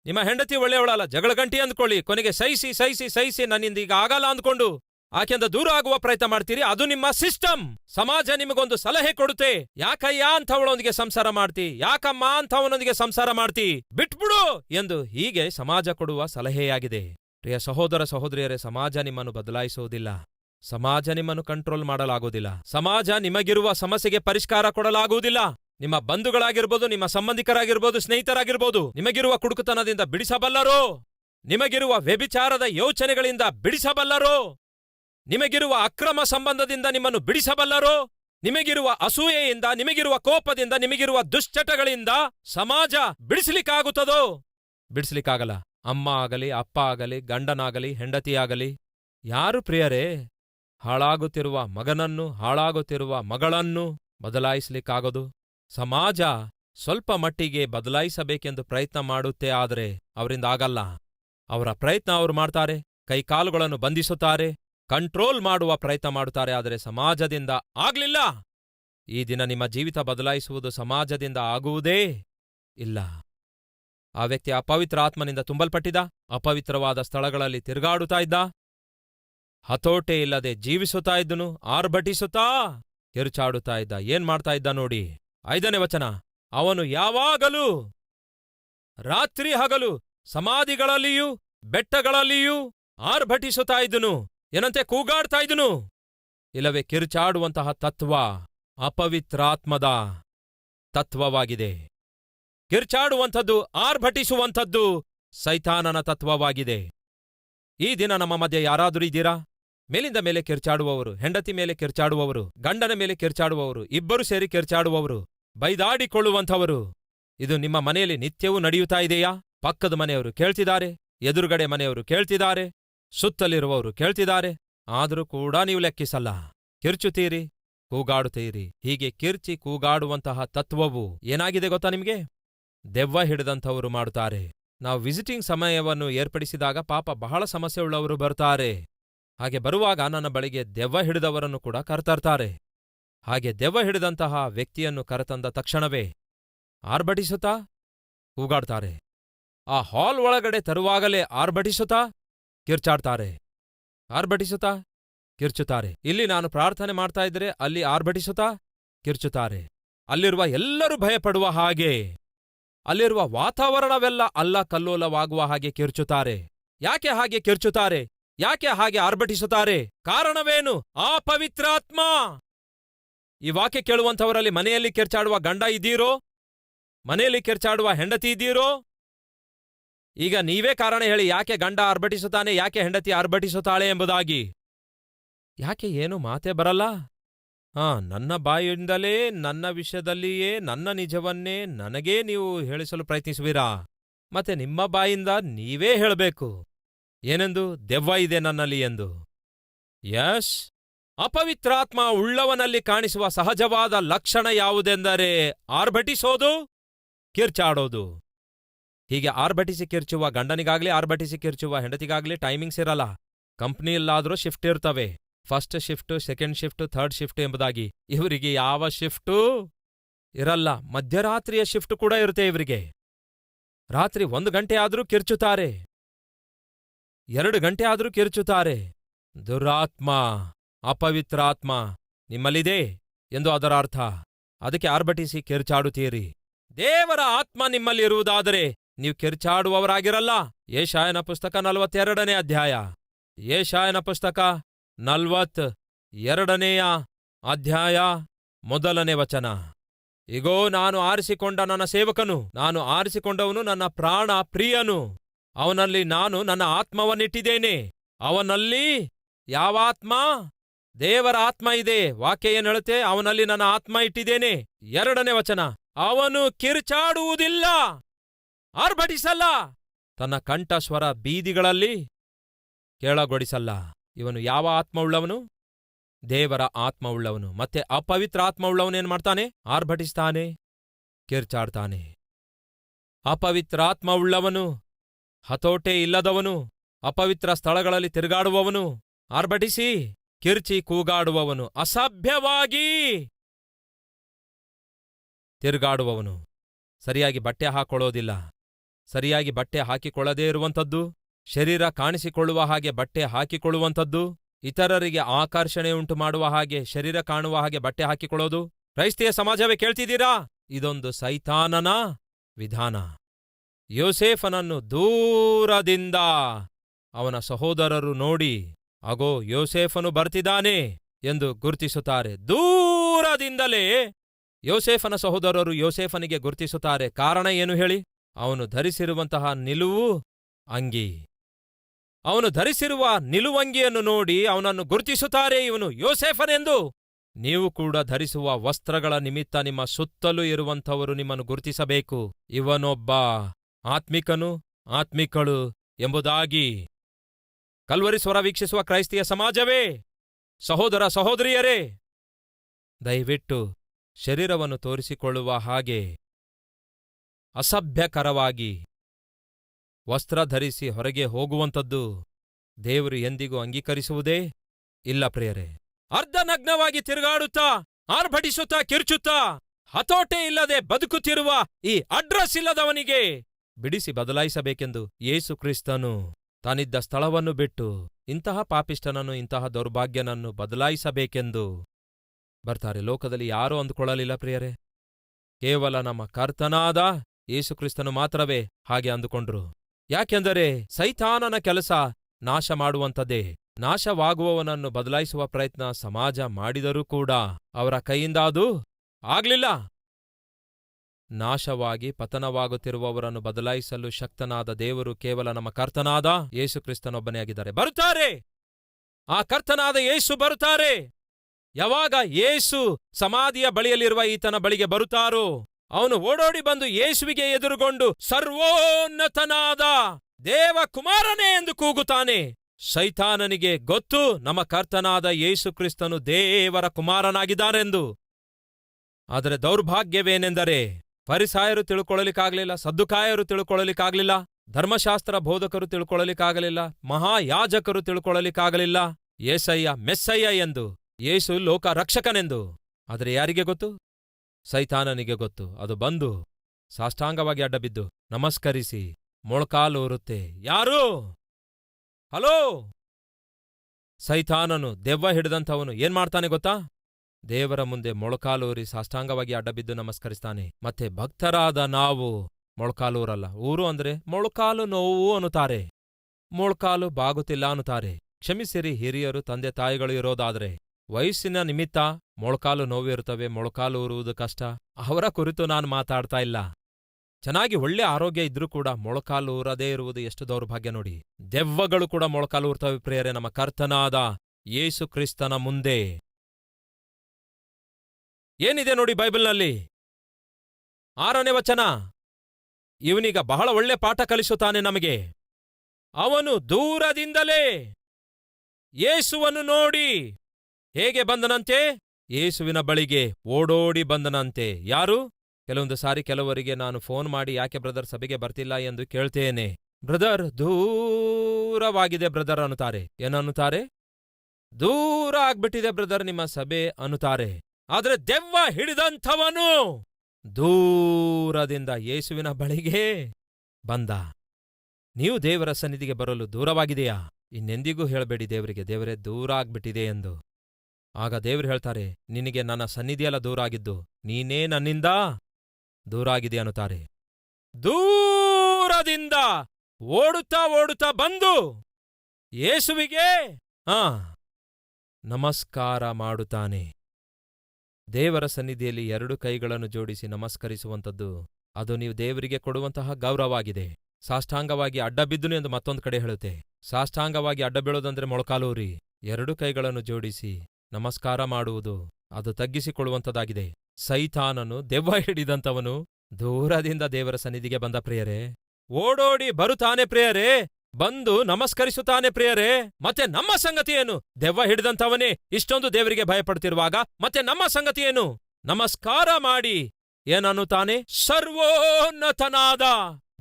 ನಿಮ್ಮ ಹೆಂಡತಿ ಒಳ್ಳೆಯವಳಲ್ಲ. ಜಗಳ ಗಂಟಿ ಅಂದ್ಕೊಳ್ಳಿ. ಕೊನೆಗೆ ಸಹಿಸಿ ಸಹಿಸಿ ಸಹಿಸಿ ನನ್ನಿಂದ ಈಗ ಆಗಲ್ಲ ಅಂದ್ಕೊಂಡು ಆಕೆಯಿಂದ ದೂರ ಆಗುವ ಪ್ರಯತ್ನ ಮಾಡ್ತೀರಿ. ಅದು ನಿಮ್ಮ ಸಿಸ್ಟಮ್. ಸಮಾಜ ನಿಮಗೊಂದು ಸಲಹೆ ಕೊಡುತ್ತೆ. ಯಾಕಯ್ಯ ಅಂಥವಳೊಂದಿಗೆ ಸಂಸಾರ ಮಾಡ್ತಿ? ಯಾಕಮ್ಮ ಅಂಥವನೊಂದಿಗೆ ಸಂಸಾರ ಮಾಡ್ತಿ? ಬಿಟ್ಬಿಡು ಎಂದು ಹೀಗೆ ಸಮಾಜ ಕೊಡುವ ಸಲಹೆಯಾಗಿದೆ. ಪ್ರಿಯ ಸಹೋದರ, ಸಹೋದರಿಯರೇ, ಸಮಾಜ ನಿಮ್ಮನ್ನು ಬದಲಾಯಿಸುವುದಿಲ್ಲ. ಸಮಾಜ ನಿಮ್ಮನ್ನು ಕಂಟ್ರೋಲ್ ಮಾಡಲಾಗುವುದಿಲ್ಲ. ಸಮಾಜ ನಿಮಗಿರುವ ಸಮಸ್ಯೆಗೆ ಪರಿಷ್ಕಾರ ಕೊಡಲಾಗುವುದಿಲ್ಲ. ನಿಮ್ಮ ಬಂಧುಗಳಾಗಿರ್ಬೋದು, ನಿಮ್ಮ ಸಂಬಂಧಿಕರಾಗಿರ್ಬೋದು, ಸ್ನೇಹಿತರಾಗಿರ್ಬೋದು, ನಿಮಗಿರುವ ಕುಡುಕುತನದಿಂದ ಬಿಡಿಸಬಲ್ಲರು. ನಿಮಗಿರುವ ವ್ಯಭಿಚಾರದ ಯೋಚನೆಗಳಿಂದ ಬಿಡಿಸಬಲ್ಲರು. ನಿಮಗಿರುವ ಅಕ್ರಮ ಸಂಬಂಧದಿಂದ ನಿಮ್ಮನ್ನು ಬಿಡಿಸಬಲ್ಲರು. ನಿಮಗಿರುವ ಅಸೂಯೆಯಿಂದ, ನಿಮಗಿರುವ ಕೋಪದಿಂದ, ನಿಮಗಿರುವ ದುಶ್ಚಟಗಳಿಂದ ಸಮಾಜ ಬಿಡಿಸಲಿಕ್ಕಾಗುತ್ತದೋ? ಬಿಡಿಸ್ಲಿಕ್ಕಾಗಲ್ಲ. ಅಮ್ಮ ಆಗಲಿ, ಅಪ್ಪ ಆಗಲಿ, ಗಂಡನಾಗಲಿ, ಹೆಂಡತಿಯಾಗಲಿ. ಯಾರು ಪ್ರಿಯರೇ? ಹಾಳಾಗುತ್ತಿರುವ ಮಗನನ್ನು, ಹಾಳಾಗುತ್ತಿರುವ ಮಗಳನ್ನು ಬದಲಾಯಿಸ್ಲಿಕ್ಕಾಗೋದು. ಸಮಾಜ ಸ್ವಲ್ಪ ಮಟ್ಟಿಗೆ ಬದಲಾಯಿಸಬೇಕೆಂದು ಪ್ರಯತ್ನ ಮಾಡುತ್ತೆ ಆದರೆ ಅವರಿಂದ ಆಗಲ್ಲ. ಅವರ ಪ್ರಯತ್ನ ಅವರು ಮಾಡ್ತಾರೆ ಕೈಕಾಲುಗಳನ್ನು ಬಂಧಿಸುತ್ತಾರೆ ಕಂಟ್ರೋಲ್ ಮಾಡುವ ಪ್ರಯತ್ನ ಮಾಡುತ್ತಾರೆ ಆದರೆ ಸಮಾಜದಿಂದ ಆಗ್ಲಿಲ್ಲ. ಈ ದಿನ ನಿಮ್ಮ ಜೀವಿತ ಬದಲಾಯಿಸುವುದು ಸಮಾಜದಿಂದ ಆಗುವುದೇ ಇಲ್ಲ. ಆ ವ್ಯಕ್ತಿ ಅಪವಿತ್ರ ಆತ್ಮನಿಂದ ತುಂಬಲ್ಪಟ್ಟಿದ್ದ, ಅಪವಿತ್ರವಾದ ಸ್ಥಳಗಳಲ್ಲಿ ತಿರುಗಾಡುತ್ತಾ ಇದ್ದ ಹತೋಟೆ ಇಲ್ಲದೆ ಜೀವಿಸುತ್ತಾ ಇದ್ದನು, ಆರ್ಭಟಿಸುತ್ತಾ ಕಿರುಚಾಡುತ್ತಾ ಇದ್ದ. ಏನ್ ಮಾಡ್ತಾ ಇದ್ದ ನೋಡಿ. ಐದನೇ ವಚನ, ಅವನು ಯಾವಾಗಲೂ ರಾತ್ರಿ ಹಗಲು ಸಮಾಧಿಗಳಲ್ಲಿಯೂ ಬೆಟ್ಟಗಳಲ್ಲಿಯೂ ಆರ್ಭಟಿಸುತ್ತಾ ಇದ್ದನು, ಏನಂತೆ ಕೂಗಾಡ್ತಾ ಇದ್ದನು? ಇಲ್ಲವೇ ಕಿರುಚಾಡುವಂತಹ ತತ್ವ ಅಪವಿತ್ರಾತ್ಮದ ತತ್ವವಾಗಿದೆ. ಕಿರ್ಚಾಡುವಂಥದ್ದು, ಆರ್ಭಟಿಸುವಂಥದ್ದು ಸೈತಾನನ ತತ್ವವಾಗಿದೆ. ಈ ದಿನ ನಮ್ಮ ಮಧ್ಯೆ ಯಾರಾದರೂ ಇದ್ದೀರಾ? ಮೇಲಿಂದ ಮೇಲೆ ಕಿರ್ಚಾಡುವವರು, ಹೆಂಡತಿ ಮೇಲೆ ಕಿರ್ಚಾಡುವವರು, ಗಂಡನ ಮೇಲೆ ಕಿರ್ಚಾಡುವವರು, ಇಬ್ಬರು ಸೇರಿ ಕಿರ್ಚಾಡುವವರು, ಬೈದಾಡಿಕೊಳ್ಳುವಂಥವರು. ಇದು ನಿಮ್ಮ ಮನೆಯಲ್ಲಿ ನಿತ್ಯವೂ ನಡೆಯುತ್ತಾ ಇದೆಯಾ? ಪಕ್ಕದ ಮನೆಯವರು ಕೇಳ್ತಿದ್ದಾರೆ, ಎದುರುಗಡೆ ಮನೆಯವರು ಕೇಳ್ತಿದ್ದಾರೆ, ಸುತ್ತಲಿರುವವರು ಕೇಳ್ತಿದ್ದಾರೆ. ಆದರೂ ಕೂಡ ನೀವು ಲೆಕ್ಕಿಸಲ್ಲ. ಕಿರ್ಚುತ್ತೀರಿ, ಕೂಗಾಡುತ್ತೀರಿ. ಹೀಗೆ ಕಿರ್ಚಿ ಕೂಗಾಡುವಂತಹ ತತ್ವವು ಏನಾಗಿದೆ ಗೊತ್ತಾ ನಿಮಗೆ? ದೆವ್ವ ಹಿಡಿದಂಥವರು ಮಾಡುತ್ತಾರೆ. ನಾವು ವಿಸಿಟಿಂಗ್ ಸಮಯವನ್ನು ಏರ್ಪಡಿಸಿದಾಗ ಪಾಪ ಬಹಳ ಸಮಸ್ಯೆಯುಳ್ಳವರು ಬರ್ತಾರೆ. ಹಾಗೆ ಬರುವಾಗ ನನ್ನ ಬಳಿಗೆ ದೆವ್ವ ಹಿಡಿದವರನ್ನು ಕೂಡ ಕರೆತರ್ತಾರೆ. ಹಾಗೆ ದೆವ್ವ ಹಿಡಿದಂತಹ ವ್ಯಕ್ತಿಯನ್ನು ಕರೆತಂದ ತಕ್ಷಣವೇ ಆರ್ಭಟಿಸುತ್ತಾ ಕೂಗಾಡ್ತಾರೆ. ಆ ಹಾಲ್ ಒಳಗಡೆ ತರುವಾಗಲೇ ಆರ್ಭಟಿಸುತ್ತಾ ಕಿರ್ಚಾಡ್ತಾರೆ. ಆರ್ಭಟಿಸುತ್ತಾ ಕಿರ್ಚುತ್ತಾರೆ. ಇಲ್ಲಿ ನಾನು ಪ್ರಾರ್ಥನೆ ಮಾಡ್ತಾ ಇದ್ರೆ ಅಲ್ಲಿ ಆರ್ಭಟಿಸುತ್ತಾ ಕಿರ್ಚುತ್ತಾರೆ. ಅಲ್ಲಿರುವ ಎಲ್ಲರೂ ಭಯಪಡುವ ಹಾಗೆ. ಅಲ್ಲಿರುವ ವಾತಾವರಣವೆಲ್ಲ ಅಲ್ಲ ಕಲ್ಲೋಲವಾಗುವ ಹಾಗೆ ಕಿರ್ಚುತ್ತಾರೆ. ಯಾಕೆ ಹಾಗೆ ಕಿರ್ಚುತ್ತಾರೆ? ಯಾಕೆ ಹಾಗೆ ಆರ್ಭಟಿಸುತ್ತಾರೆ? ಕಾರಣವೇನು? ಆ ಪವಿತ್ರಾತ್ಮ! ಈ ವಾಕ್ಯ ಕೇಳುವಂಥವರಲ್ಲಿ ಮನೆಯಲ್ಲಿ ಕೆರ್ಚಾಡುವ ಗಂಡ ಇದ್ದೀರೋ? ಮನೆಯಲ್ಲಿ ಕೆರ್ಚಾಡುವ ಹೆಂಡತಿ ಇದ್ದೀರೋ? ಈಗ ನೀವೇ ಕಾರಣ ಹೇಳಿ ಯಾಕೆ ಗಂಡ ಆರ್ಭಟಿಸುತ್ತಾನೆ, ಯಾಕೆ ಹೆಂಡತಿ ಆರ್ಭಟಿಸುತ್ತಾಳೆ ಎಂಬುದಾಗಿ. ಯಾಕೆ ಏನು ಮಾತೇ ಬರಲ್ಲ? ಹಾ, ನನ್ನ ಬಾಯಿಂದಲೇ, ನನ್ನ ವಿಷಯದಲ್ಲಿಯೇ, ನನ್ನ ನಿಜವನ್ನೇ ನನಗೇ ನೀವು ಹೇಳಿಸಲು ಪ್ರಯತ್ನಿಸುವಿರಾ? ಮತ್ತೆ ನಿಮ್ಮ ಬಾಯಿಂದ ನೀವೇ ಹೇಳಬೇಕು. ಏನೆಂದು? ದೆವ್ವ ಇದೆ ನನ್ನಲ್ಲಿ ಎಂದು. ಯಶ್! ಅಪವಿತ್ರಾತ್ಮ ಉಳ್ಳವನಲ್ಲಿ ಕಾಣಿಸುವ ಸಹಜವಾದ ಲಕ್ಷಣ ಯಾವುದೆಂದರೆ ಆರ್ಭಟಿಸೋದು, ಕಿರ್ಚಾಡೋದು. ಹೀಗೆ ಆರ್ಭಟಿಸಿ ಕಿರ್ಚುವ ಗಂಡನಿಗಾಗ್ಲಿ, ಆರ್ಭಟಿಸಿ ಕಿರ್ಚುವ ಹೆಂಡತಿಗಾಗ್ಲಿ ಟೈಮಿಂಗ್ಸ್ ಇರಲ್ಲ. ಕಂಪ್ನಿಯಲ್ಲಾದರೂ ಶಿಫ್ಟ್ ಇರ್ತವೆ. First shift second shift third shift ಎಂಬುದಾಗಿ. ಇವರಿಗೆ ಯಾವ ಶಿಫ್ಟೂ ಇರಲ್ಲ. ಮಧ್ಯರಾತ್ರಿಯ ಶಿಫ್ಟ್ ಕೂಡ ಇರುತ್ತೆ ಇವರಿಗೆ. ರಾತ್ರಿ ಒಂದು ಗಂಟೆ ಆದರೂ ಕಿರ್ಚುತ್ತಾರೆ. ಎರಡು ಗಂಟೆ ಆದ್ರೂ ಕಿರ್ಚುತ್ತಾರೆ. ದುರಾತ್ಮ, ಅಪವಿತ್ರಾತ್ಮ, ನಿಮ್ಮಲ್ಲಿದೆ ಎಂದು ಅದರ ಅರ್ಥ. ಅದಕ್ಕೆ ಆರ್ಭಟಿಸಿ ಕಿರ್ಚಾಡುತ್ತೀರಿ. ದೇವರ ಆತ್ಮ ನಿಮ್ಮಲ್ಲಿ ಇರುವುದಾದರೆ ನೀವು ಕಿರ್ಚಾಡುವವರಾಗಿರಲ್ಲ. ಏಷಾಯನ ಪುಸ್ತಕ ನಲವತ್ತೆರಡನೇ ಅಧ್ಯಾಯ. ಏಷಾಯನ ಪುಸ್ತಕ ನಲ್ವತ್ ಎರಡನೆಯ ಅಧ್ಯಾಯ ಮೊದಲನೇ ವಚನ. ಇಗೋ, ನಾನು ಆರಿಸಿಕೊಂಡ ನನ್ನ ಸೇವಕನು, ನಾನು ಆರಿಸಿಕೊಂಡವನು ನನ್ನ ಪ್ರಾಣ ಪ್ರಿಯನು. ಅವನಲ್ಲಿ ನಾನು ನನ್ನ ಆತ್ಮವನ್ನಿಟ್ಟಿದ್ದೇನೆ. ಅವನಲ್ಲಿ ಯಾವ ಆತ್ಮ ದೇವರ ಆತ್ಮ ಇದೆ. ವಾಕ್ಯ ಏನ್ ಹೇಳುತ್ತೆ, ಅವನಲ್ಲಿ ನನ್ನ ಆತ್ಮ ಇಟ್ಟಿದ್ದೇನೆ. ಎರಡನೇ ವಚನ. ಅವನು ಕಿರ್ಚಾಡುವುದಿಲ್ಲ, ಆರ್ಭಟಿಸಲ್ಲ, ತನ್ನ ಕಂಠಸ್ವರ ಬೀದಿಗಳಲ್ಲಿ ಕೇಳಗೊಡಿಸಲ್ಲ. ಇವನು ಯಾವ ಆತ್ಮವುಳ್ಳವನು? ದೇವರ ಆತ್ಮವುಳ್ಳವನು. ಮತ್ತೆ ಅಪವಿತ್ರ ಆತ್ಮವುಳ್ಳವನೇನ್ ಮಾಡ್ತಾನೆ? ಆರ್ಭಟಿಸ್ತಾನೆ, ಕಿರ್ಚಾಡ್ತಾನೆ. ಅಪವಿತ್ರಾತ್ಮವುಳ್ಳವನು ಹತೋಟೆ ಇಲ್ಲದವನು, ಅಪವಿತ್ರ ಸ್ಥಳಗಳಲ್ಲಿ ತಿರುಗಾಡುವವನು, ಆರ್ಭಟಿಸಿ, ಕಿರ್ಚಿ ಕೂಗಾಡುವವನು, ಅಸಭ್ಯವಾಗಿ ತಿರುಗಾಡುವವನು. ಸರಿಯಾಗಿ ಬಟ್ಟೆ ಹಾಕೊಳ್ಳೋದಿಲ್ಲ. ಸರಿಯಾಗಿ ಬಟ್ಟೆ ಹಾಕಿಕೊಳ್ಳದೇ ಇರುವಂಥದ್ದು ಶರೀರ ಕಾಣಿಸಿಕೊಳ್ಳುವ ಹಾಗೆ ಬಟ್ಟೆ ಹಾಕಿಕೊಳ್ಳುವಂಥದ್ದು? ಇತರರಿಗೆ ಆಕರ್ಷಣೆ ಉಂಟು ಮಾಡುವ ಹಾಗೆ ಶರೀರ ಕಾಣುವ ಹಾಗೆ ಬಟ್ಟೆ ಹಾಕಿಕೊಳ್ಳೋದು? ಕ್ರೈಸ್ತಿಯ ಸಮಾಜವೇ ಕೇಳ್ತಿದ್ದೀರಾ? ಇದೊಂದು ಸೈತಾನನ ವಿಧಾನ. ಯೋಸೇಫನನ್ನು ದೂರದಿಂದ ಅವನ ಸಹೋದರರು ನೋಡಿ, ಅಗೋ, ಯೋಸೇಫನು ಬರ್ತಿದ್ದಾನೆ ಎಂದು ಗುರುತಿಸುತ್ತಾರೆ. ದೂರದಿಂದಲೇ ಯೋಸೇಫನ ಸಹೋದರರು ಯೋಸೇಫನಿಗೆ ಗುರುತಿಸುತ್ತಾರೆ. ಕಾರಣ ಏನು ಹೇಳಿ? ಅವನು ಧರಿಸಿರುವಂತಹ ನಿಲುವು ಅಂಗಿ. ಅವನು ಧರಿಸಿರುವ ನಿಲುವಂಗಿಯನ್ನು ನೋಡಿ ಅವನನ್ನು ಗುರುತಿಸುತ್ತಾರೆ ಇವನು ಯೋಸೇಫನೆಂದು. ನೀವು ಕೂಡ ಧರಿಸುವ ವಸ್ತ್ರಗಳ ನಿಮಿತ್ತ ನಿಮ್ಮ ಸುತ್ತಲೂ ಇರುವಂಥವರು ನಿಮ್ಮನ್ನು ಗುರುತಿಸಬೇಕು. ಇವನೊಬ್ಬ ಆತ್ಮಿಕನು, ಆತ್ಮಿಕಳು ಎಂಬುದಾಗಿ. ಕಲ್ವರಿ ಸ್ವರ ವೀಕ್ಷಿಸುವ ಕ್ರೈಸ್ತಿಯ ಸಮಾಜವೇ, ಸಹೋದರ ಸಹೋದರಿಯರೇ, ದಯವಿಟ್ಟು ಶರೀರವನ್ನು ತೋರಿಸಿಕೊಳ್ಳುವ ಹಾಗೆ ಅಸಭ್ಯಕರವಾಗಿ ವಸ್ತ್ರ ಧರಿಸಿ ಹೊರಗೆ ಹೋಗುವಂಥದ್ದು ದೇವರು ಎಂದಿಗೂ ಅಂಗೀಕರಿಸುವುದೇ ಇಲ್ಲ, ಪ್ರಿಯರೇ. ಅರ್ಧನಗ್ನವಾಗಿ ತಿರುಗಾಡುತ್ತಾ, ಆರ್ಭಟಿಸುತ್ತಾ, ಕಿರ್ಚುತ್ತಾ, ಹತೋಟೆ ಇಲ್ಲದೆ ಬದುಕುತ್ತಿರುವ ಈ ಅಡ್ರೆಸ್ ಇಲ್ಲದವನಿಗೆ ಬಿಡಿಸಿ ಬದಲಾಯಿಸಬೇಕೆಂದು ಯೇಸು ಕ್ರಿಸ್ತನು ತಾನಿದ್ದ ಸ್ಥಳವನ್ನು ಬಿಟ್ಟು ಇಂತಹ ಪಾಪಿಷ್ಟನನ್ನು ಇಂತಹ ದೌರ್ಭಾಗ್ಯನನ್ನು ಬದಲಾಯಿಸಬೇಕೆಂದು ಬರ್ತಾರೆ. ಲೋಕದಲ್ಲಿ ಯಾರೂ ಅಂದುಕೊಳ್ಳಲಿಲ್ಲ, ಪ್ರಿಯರೇ. ಕೇವಲ ನಮ್ಮ ಕರ್ತನಾದ ಯೇಸುಕ್ರಿಸ್ತನು ಮಾತ್ರವೇ ಹಾಗೆ ಅಂದುಕೊಂಡ್ರು. ಯಾಕೆಂದರೆ ಸೈತಾನನ ಕೆಲಸ ನಾಶ ಮಾಡುವಂಥದ್ದೇ ನಾಶವಾಗುವವನನ್ನು ಬದಲಾಯಿಸುವ ಪ್ರಯತ್ನ ಸಮಾಜ ಮಾಡಿದರೂ ಕೂಡ ಅವರ ಕೈಯಿಂದ ಅದು ಆಗ್ಲಿಲ್ಲ. ನಾಶವಾಗಿ ಪತನವಾಗುತ್ತಿರುವವರನ್ನು ಬದಲಾಯಿಸಲು ಶಕ್ತನಾದ ದೇವರು ಕೇವಲ ನಮ್ಮ ಕರ್ತನಾದ ಯೇಸುಕ್ರಿಸ್ತನೊಬ್ಬನೇ ಆಗಿದ್ದಾರೆ. ಬರುತ್ತಾರೆ! ಆ ಕರ್ತನಾದ ಯೇಸು ಬರುತ್ತಾರೆ! ಯಾವಾಗ ಯೇಸು ಸಮಾಧಿಯ ಬಳಿಯಲ್ಲಿರುವ ಈತನ ಬಳಿಗೆ ಬರುತ್ತಾರೋ ಅವನು ಓಡೋಡಿ ಬಂದು ಯೇಸುವಿಗೆ ಎದುರುಗೊಂಡು ಸರ್ವೋನ್ನತನಾದ ದೇವ ಕುಮಾರನೇ ಎಂದು ಕೂಗುತ್ತಾನೆ. ಶೈತಾನನಿಗೆ ಗೊತ್ತು ನಮ್ಮ ಕರ್ತನಾದ ಯೇಸು ಕ್ರಿಸ್ತನು ದೇವರ ಕುಮಾರನಾಗಿದ್ದಾನೆಂದು ಆದರೆ ದೌರ್ಭಾಗ್ಯವೇನೆಂದರೆ ಪರಿಸಾಯರು ತಿಳ್ಕೊಳ್ಳಲಿಕ್ಕಾಗಲಿಲ್ಲ, ಸದ್ದುಕಾಯರು ತಿಳ್ಕೊಳ್ಳಲಿಕ್ಕಾಗಲಿಲ್ಲ, ಧರ್ಮಶಾಸ್ತ್ರ ಬೋಧಕರು ತಿಳ್ಕೊಳ್ಳಲಿಕ್ಕಾಗಲಿಲ್ಲ, ಮಹಾಯಾಜಕರು ತಿಳ್ಕೊಳ್ಳಲಿಕ್ಕಾಗಲಿಲ್ಲ, ಏಸಯ್ಯ ಮೆಸ್ಸಯ್ಯ ಎಂದು, ಯೇಸು ಲೋಕ ರಕ್ಷಕನೆಂದು ಆದರೆ ಯಾರಿಗೆ ಗೊತ್ತು? ಸೈತಾನನಿಗೆ ಗೊತ್ತು. ಅದು ಬಂದು ಸಾಷ್ಟಾಂಗವಾಗಿ ಅಡ್ಡಬಿದ್ದು, ನಮಸ್ಕರಿಸಿ ಮೊಳಕಾಲೂರುತ್ತೆ ಯಾರು? ಹಲೋ? ಸೈತಾನನು ದೆವ್ವ ಹಿಡಿದಂಥವನು ಏನ್ ಮಾಡ್ತಾನೆ ಗೊತ್ತಾ? ದೇವರ ಮುಂದೆ ಮೊಳಕಾಲೂರಿ ಸಾಷ್ಟಾಂಗವಾಗಿ ಅಡ್ಡಬಿದ್ದು ನಮಸ್ಕರಿಸ್ತಾನೆ. ಮತ್ತೆ ಭಕ್ತರಾದ ನಾವು ಮೊಳಕಾಲೂರಲ್ಲ ಊರು ಅಂದ್ರೆ ಮೊಳಕಾಲು ನೋವು ಅನ್ನುತ್ತಾರೆ. ಮೊಳಕಾಲು ಬಾಗುತ್ತಿಲ್ಲ ಅನ್ನುತ್ತಾರೆ. ಕ್ಷಮಿಸಿರಿ ಹಿರಿಯರು, ತಂದೆ ತಾಯಿಗಳು ಇರೋದಾದ್ರೆ. ವಯಸ್ಸಿನ ನಿಮಿತ್ತ ಮೊಳಕಾಲು ನೋವಿರುತ್ತವೆ, ಮೊಳಕಾಲು ಊರುವುದು ಕಷ್ಟ. ಅವರ ಕುರಿತು ನಾನು ಮಾತಾಡ್ತಾ ಇಲ್ಲ. ಚೆನ್ನಾಗಿ ಒಳ್ಳೆ ಆರೋಗ್ಯ ಇದ್ರೂ ಕೂಡ ಮೊಳಕಾಲು ಊರದೇ ಇರುವುದು ಎಷ್ಟು ದೌರ್ಭಾಗ್ಯ ನೋಡಿ. ದೆವ್ವಗಳು ಕೂಡ ಮೊಳಕಾಲು ಊರ್ತವೆ ಪ್ರಿಯರೇ, ನಮ್ಮ ಕರ್ತನಾದ ಯೇಸು ಕ್ರಿಸ್ತನ ಮುಂದೆ. ಏನಿದೆ ನೋಡಿ ಬೈಬಲ್ನಲ್ಲಿ? ಆರನೇ ವಚನ. ಇವನೀಗ ಬಹಳ ಒಳ್ಳೆ ಪಾಠ ಕಲಿಸುತ್ತಾನೆ ನಮಗೆ. ಅವನು ದೂರದಿಂದಲೇ ಯೇಸುವನ್ನು ನೋಡಿ. ಹೇಗೆ ಬಂದನಂತೆ? ಯೇಸುವಿನ ಬಳಿಗೆ ಓಡೋಡಿ ಬಂದನಂತೆ. ಯಾರು? ಕೆಲವೊಂದು ಸಾರಿ ಕೆಲವರಿಗೆ ನಾನು ಫೋನ್ ಮಾಡಿ, ಯಾಕೆ ಬ್ರದರ್ ಸಭೆಗೆ ಬರ್ತಿಲ್ಲ? ಎಂದು ಕೇಳ್ತೇನೆ. ಬ್ರದರ್, ದೂರವಾಗಿದೆ ಬ್ರದರ್ ಅನ್ನುತ್ತಾರೆ. ಏನನ್ನುತ್ತಾರೆ? ದೂರ ಆಗ್ಬಿಟ್ಟಿದೆ ಬ್ರದರ್ ನಿಮ್ಮ ಸಭೆ ಅನ್ನುತ್ತಾರೆ. ಆದರೆ ದೆವ್ವ ಹಿಡಿದಂಥವನು ದೂರದಿಂದ ಯೇಸುವಿನ ಬಳಿಗೆ ಬಂದ. ನೀವು ದೇವರ ಸನ್ನಿಧಿಗೆ ಬರಲು ದೂರವಾಗಿದೆಯಾ? ಇನ್ನೆಂದಿಗೂ ಹೇಳಬೇಡಿ ದೇವರಿಗೆ. ದೇವರೇ, ದೂರ ಆಗ್ಬಿಟ್ಟಿದೆ ಎಂದು. ಆಗ ದೇವ್ರು ಹೇಳ್ತಾರೆ, ನಿನಗೆ ನನ್ನ ಸನ್ನಿಧಿಯೆಲ್ಲ ದೂರ ಆಗಿದ್ದು ನೀನೇ ನನ್ನಿಂದ ದೂರ ಆಗಿದೆ ಅನ್ನುತ್ತಾರೆ. ದೂರದಿಂದ ಓಡುತ್ತಾ ಓಡುತ್ತಾ ಬಂದು ಯೇಸುವಿಗೆ ಆ ನಮಸ್ಕಾರ ಮಾಡುತ್ತಾನೆ. ದೇವರ ಸನ್ನಿಧಿಯಲ್ಲಿ ಎರಡು ಕೈಗಳನ್ನು ಜೋಡಿಸಿ ನಮಸ್ಕರಿಸುವಂಥದ್ದು, ಅದು ನೀವು ದೇವರಿಗೆ ಕೊಡುವಂತಹ ಗೌರವವಾಗಿದೆ. ಸಾಷ್ಟಾಂಗವಾಗಿ ಅಡ್ಡ ಬಿದ್ದುನು ಎಂದು ಮತ್ತೊಂದು ಕಡೆ ಹೇಳುತ್ತೆ. ಸಾಷ್ಟಾಂಗವಾಗಿ ಅಡ್ಡ ಬೀಳೋದಂದ್ರೆ ಮೊಳಕಾಲೂರಿ. ಎರಡು ಕೈಗಳನ್ನು ಜೋಡಿಸಿ ನಮಸ್ಕಾರ ಮಾಡುವುದು ಅದು ತಗ್ಗಿಸಿಕೊಳ್ಳುವಂಥದ್ದಾಗಿದೆ. ಸೈತಾನನು ದೆವ್ವ ಹಿಡಿದಂಥವನು ದೂರದಿಂದ ದೇವರ ಸನ್ನಿಧಿಗೆ ಬಂದ ಪ್ರಿಯರೇ, ಓಡೋಡಿ ಬರುತ್ತಾನೆ ಪ್ರಿಯರೇ, ಬಂದು ನಮಸ್ಕರಿಸುತ್ತಾನೆ ಪ್ರಿಯರೇ, ಮತ್ತೆ ನಮ್ಮ ಸಂಗತಿಯೇನು ದೆವ್ವ ಹಿಡಿದಂಥವನೇ ಇಷ್ಟೊಂದು ದೇವರಿಗೆ ಭಯಪಡ್ತಿರುವಾಗ ಮತ್ತೆ ನಮ್ಮ ಸಂಗತಿಯೇನು ನಮಸ್ಕಾರ ಮಾಡಿ, ಏನನ್ನುತ್ತಾನೆ? ಸರ್ವೋನ್ನತನಾದ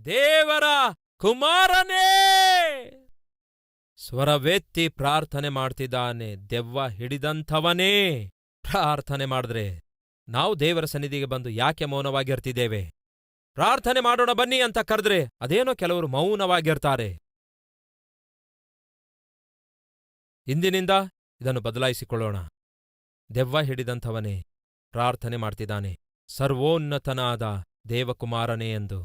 ದೇವರ ಕುಮಾರನೇ! ಸ್ವರವೆತ್ತಿ ಪ್ರಾರ್ಥನೆ ಮಾಡ್ತಿದ್ದಾನೆ, ದೆವ್ವ ಹಿಡಿದಂಥವನೇ. ಪ್ರಾರ್ಥನೆ ಮಾಡಿದ್ರೆ ನಾವು ದೇವರ ಸನ್ನಿಧಿಗೆ ಬಂದು ಯಾಕೆ ಮೌನವಾಗಿರ್ತಿದ್ದೇವೆ? ಪ್ರಾರ್ಥನೆ ಮಾಡೋಣ ಬನ್ನಿ ಅಂತ ಕರೆದ್ರೆ ಅದೇನೋ ಕೆಲವರು ಮೌನವಾಗಿರ್ತಾರೆ. ಇಂದಿನಿಂದ ಇದನ್ನು ಬದಲಾಯಿಸಿಕೊಳ್ಳೋಣ. ದೆವ್ವ ಹಿಡಿದಂಥವನೇ, ಪ್ರಾರ್ಥನೆ ಮಾಡ್ತಿದ್ದಾನೆ, ಸರ್ವೋನ್ನತನಾದ ದೇವಕುಮಾರನೇ ಎಂದು.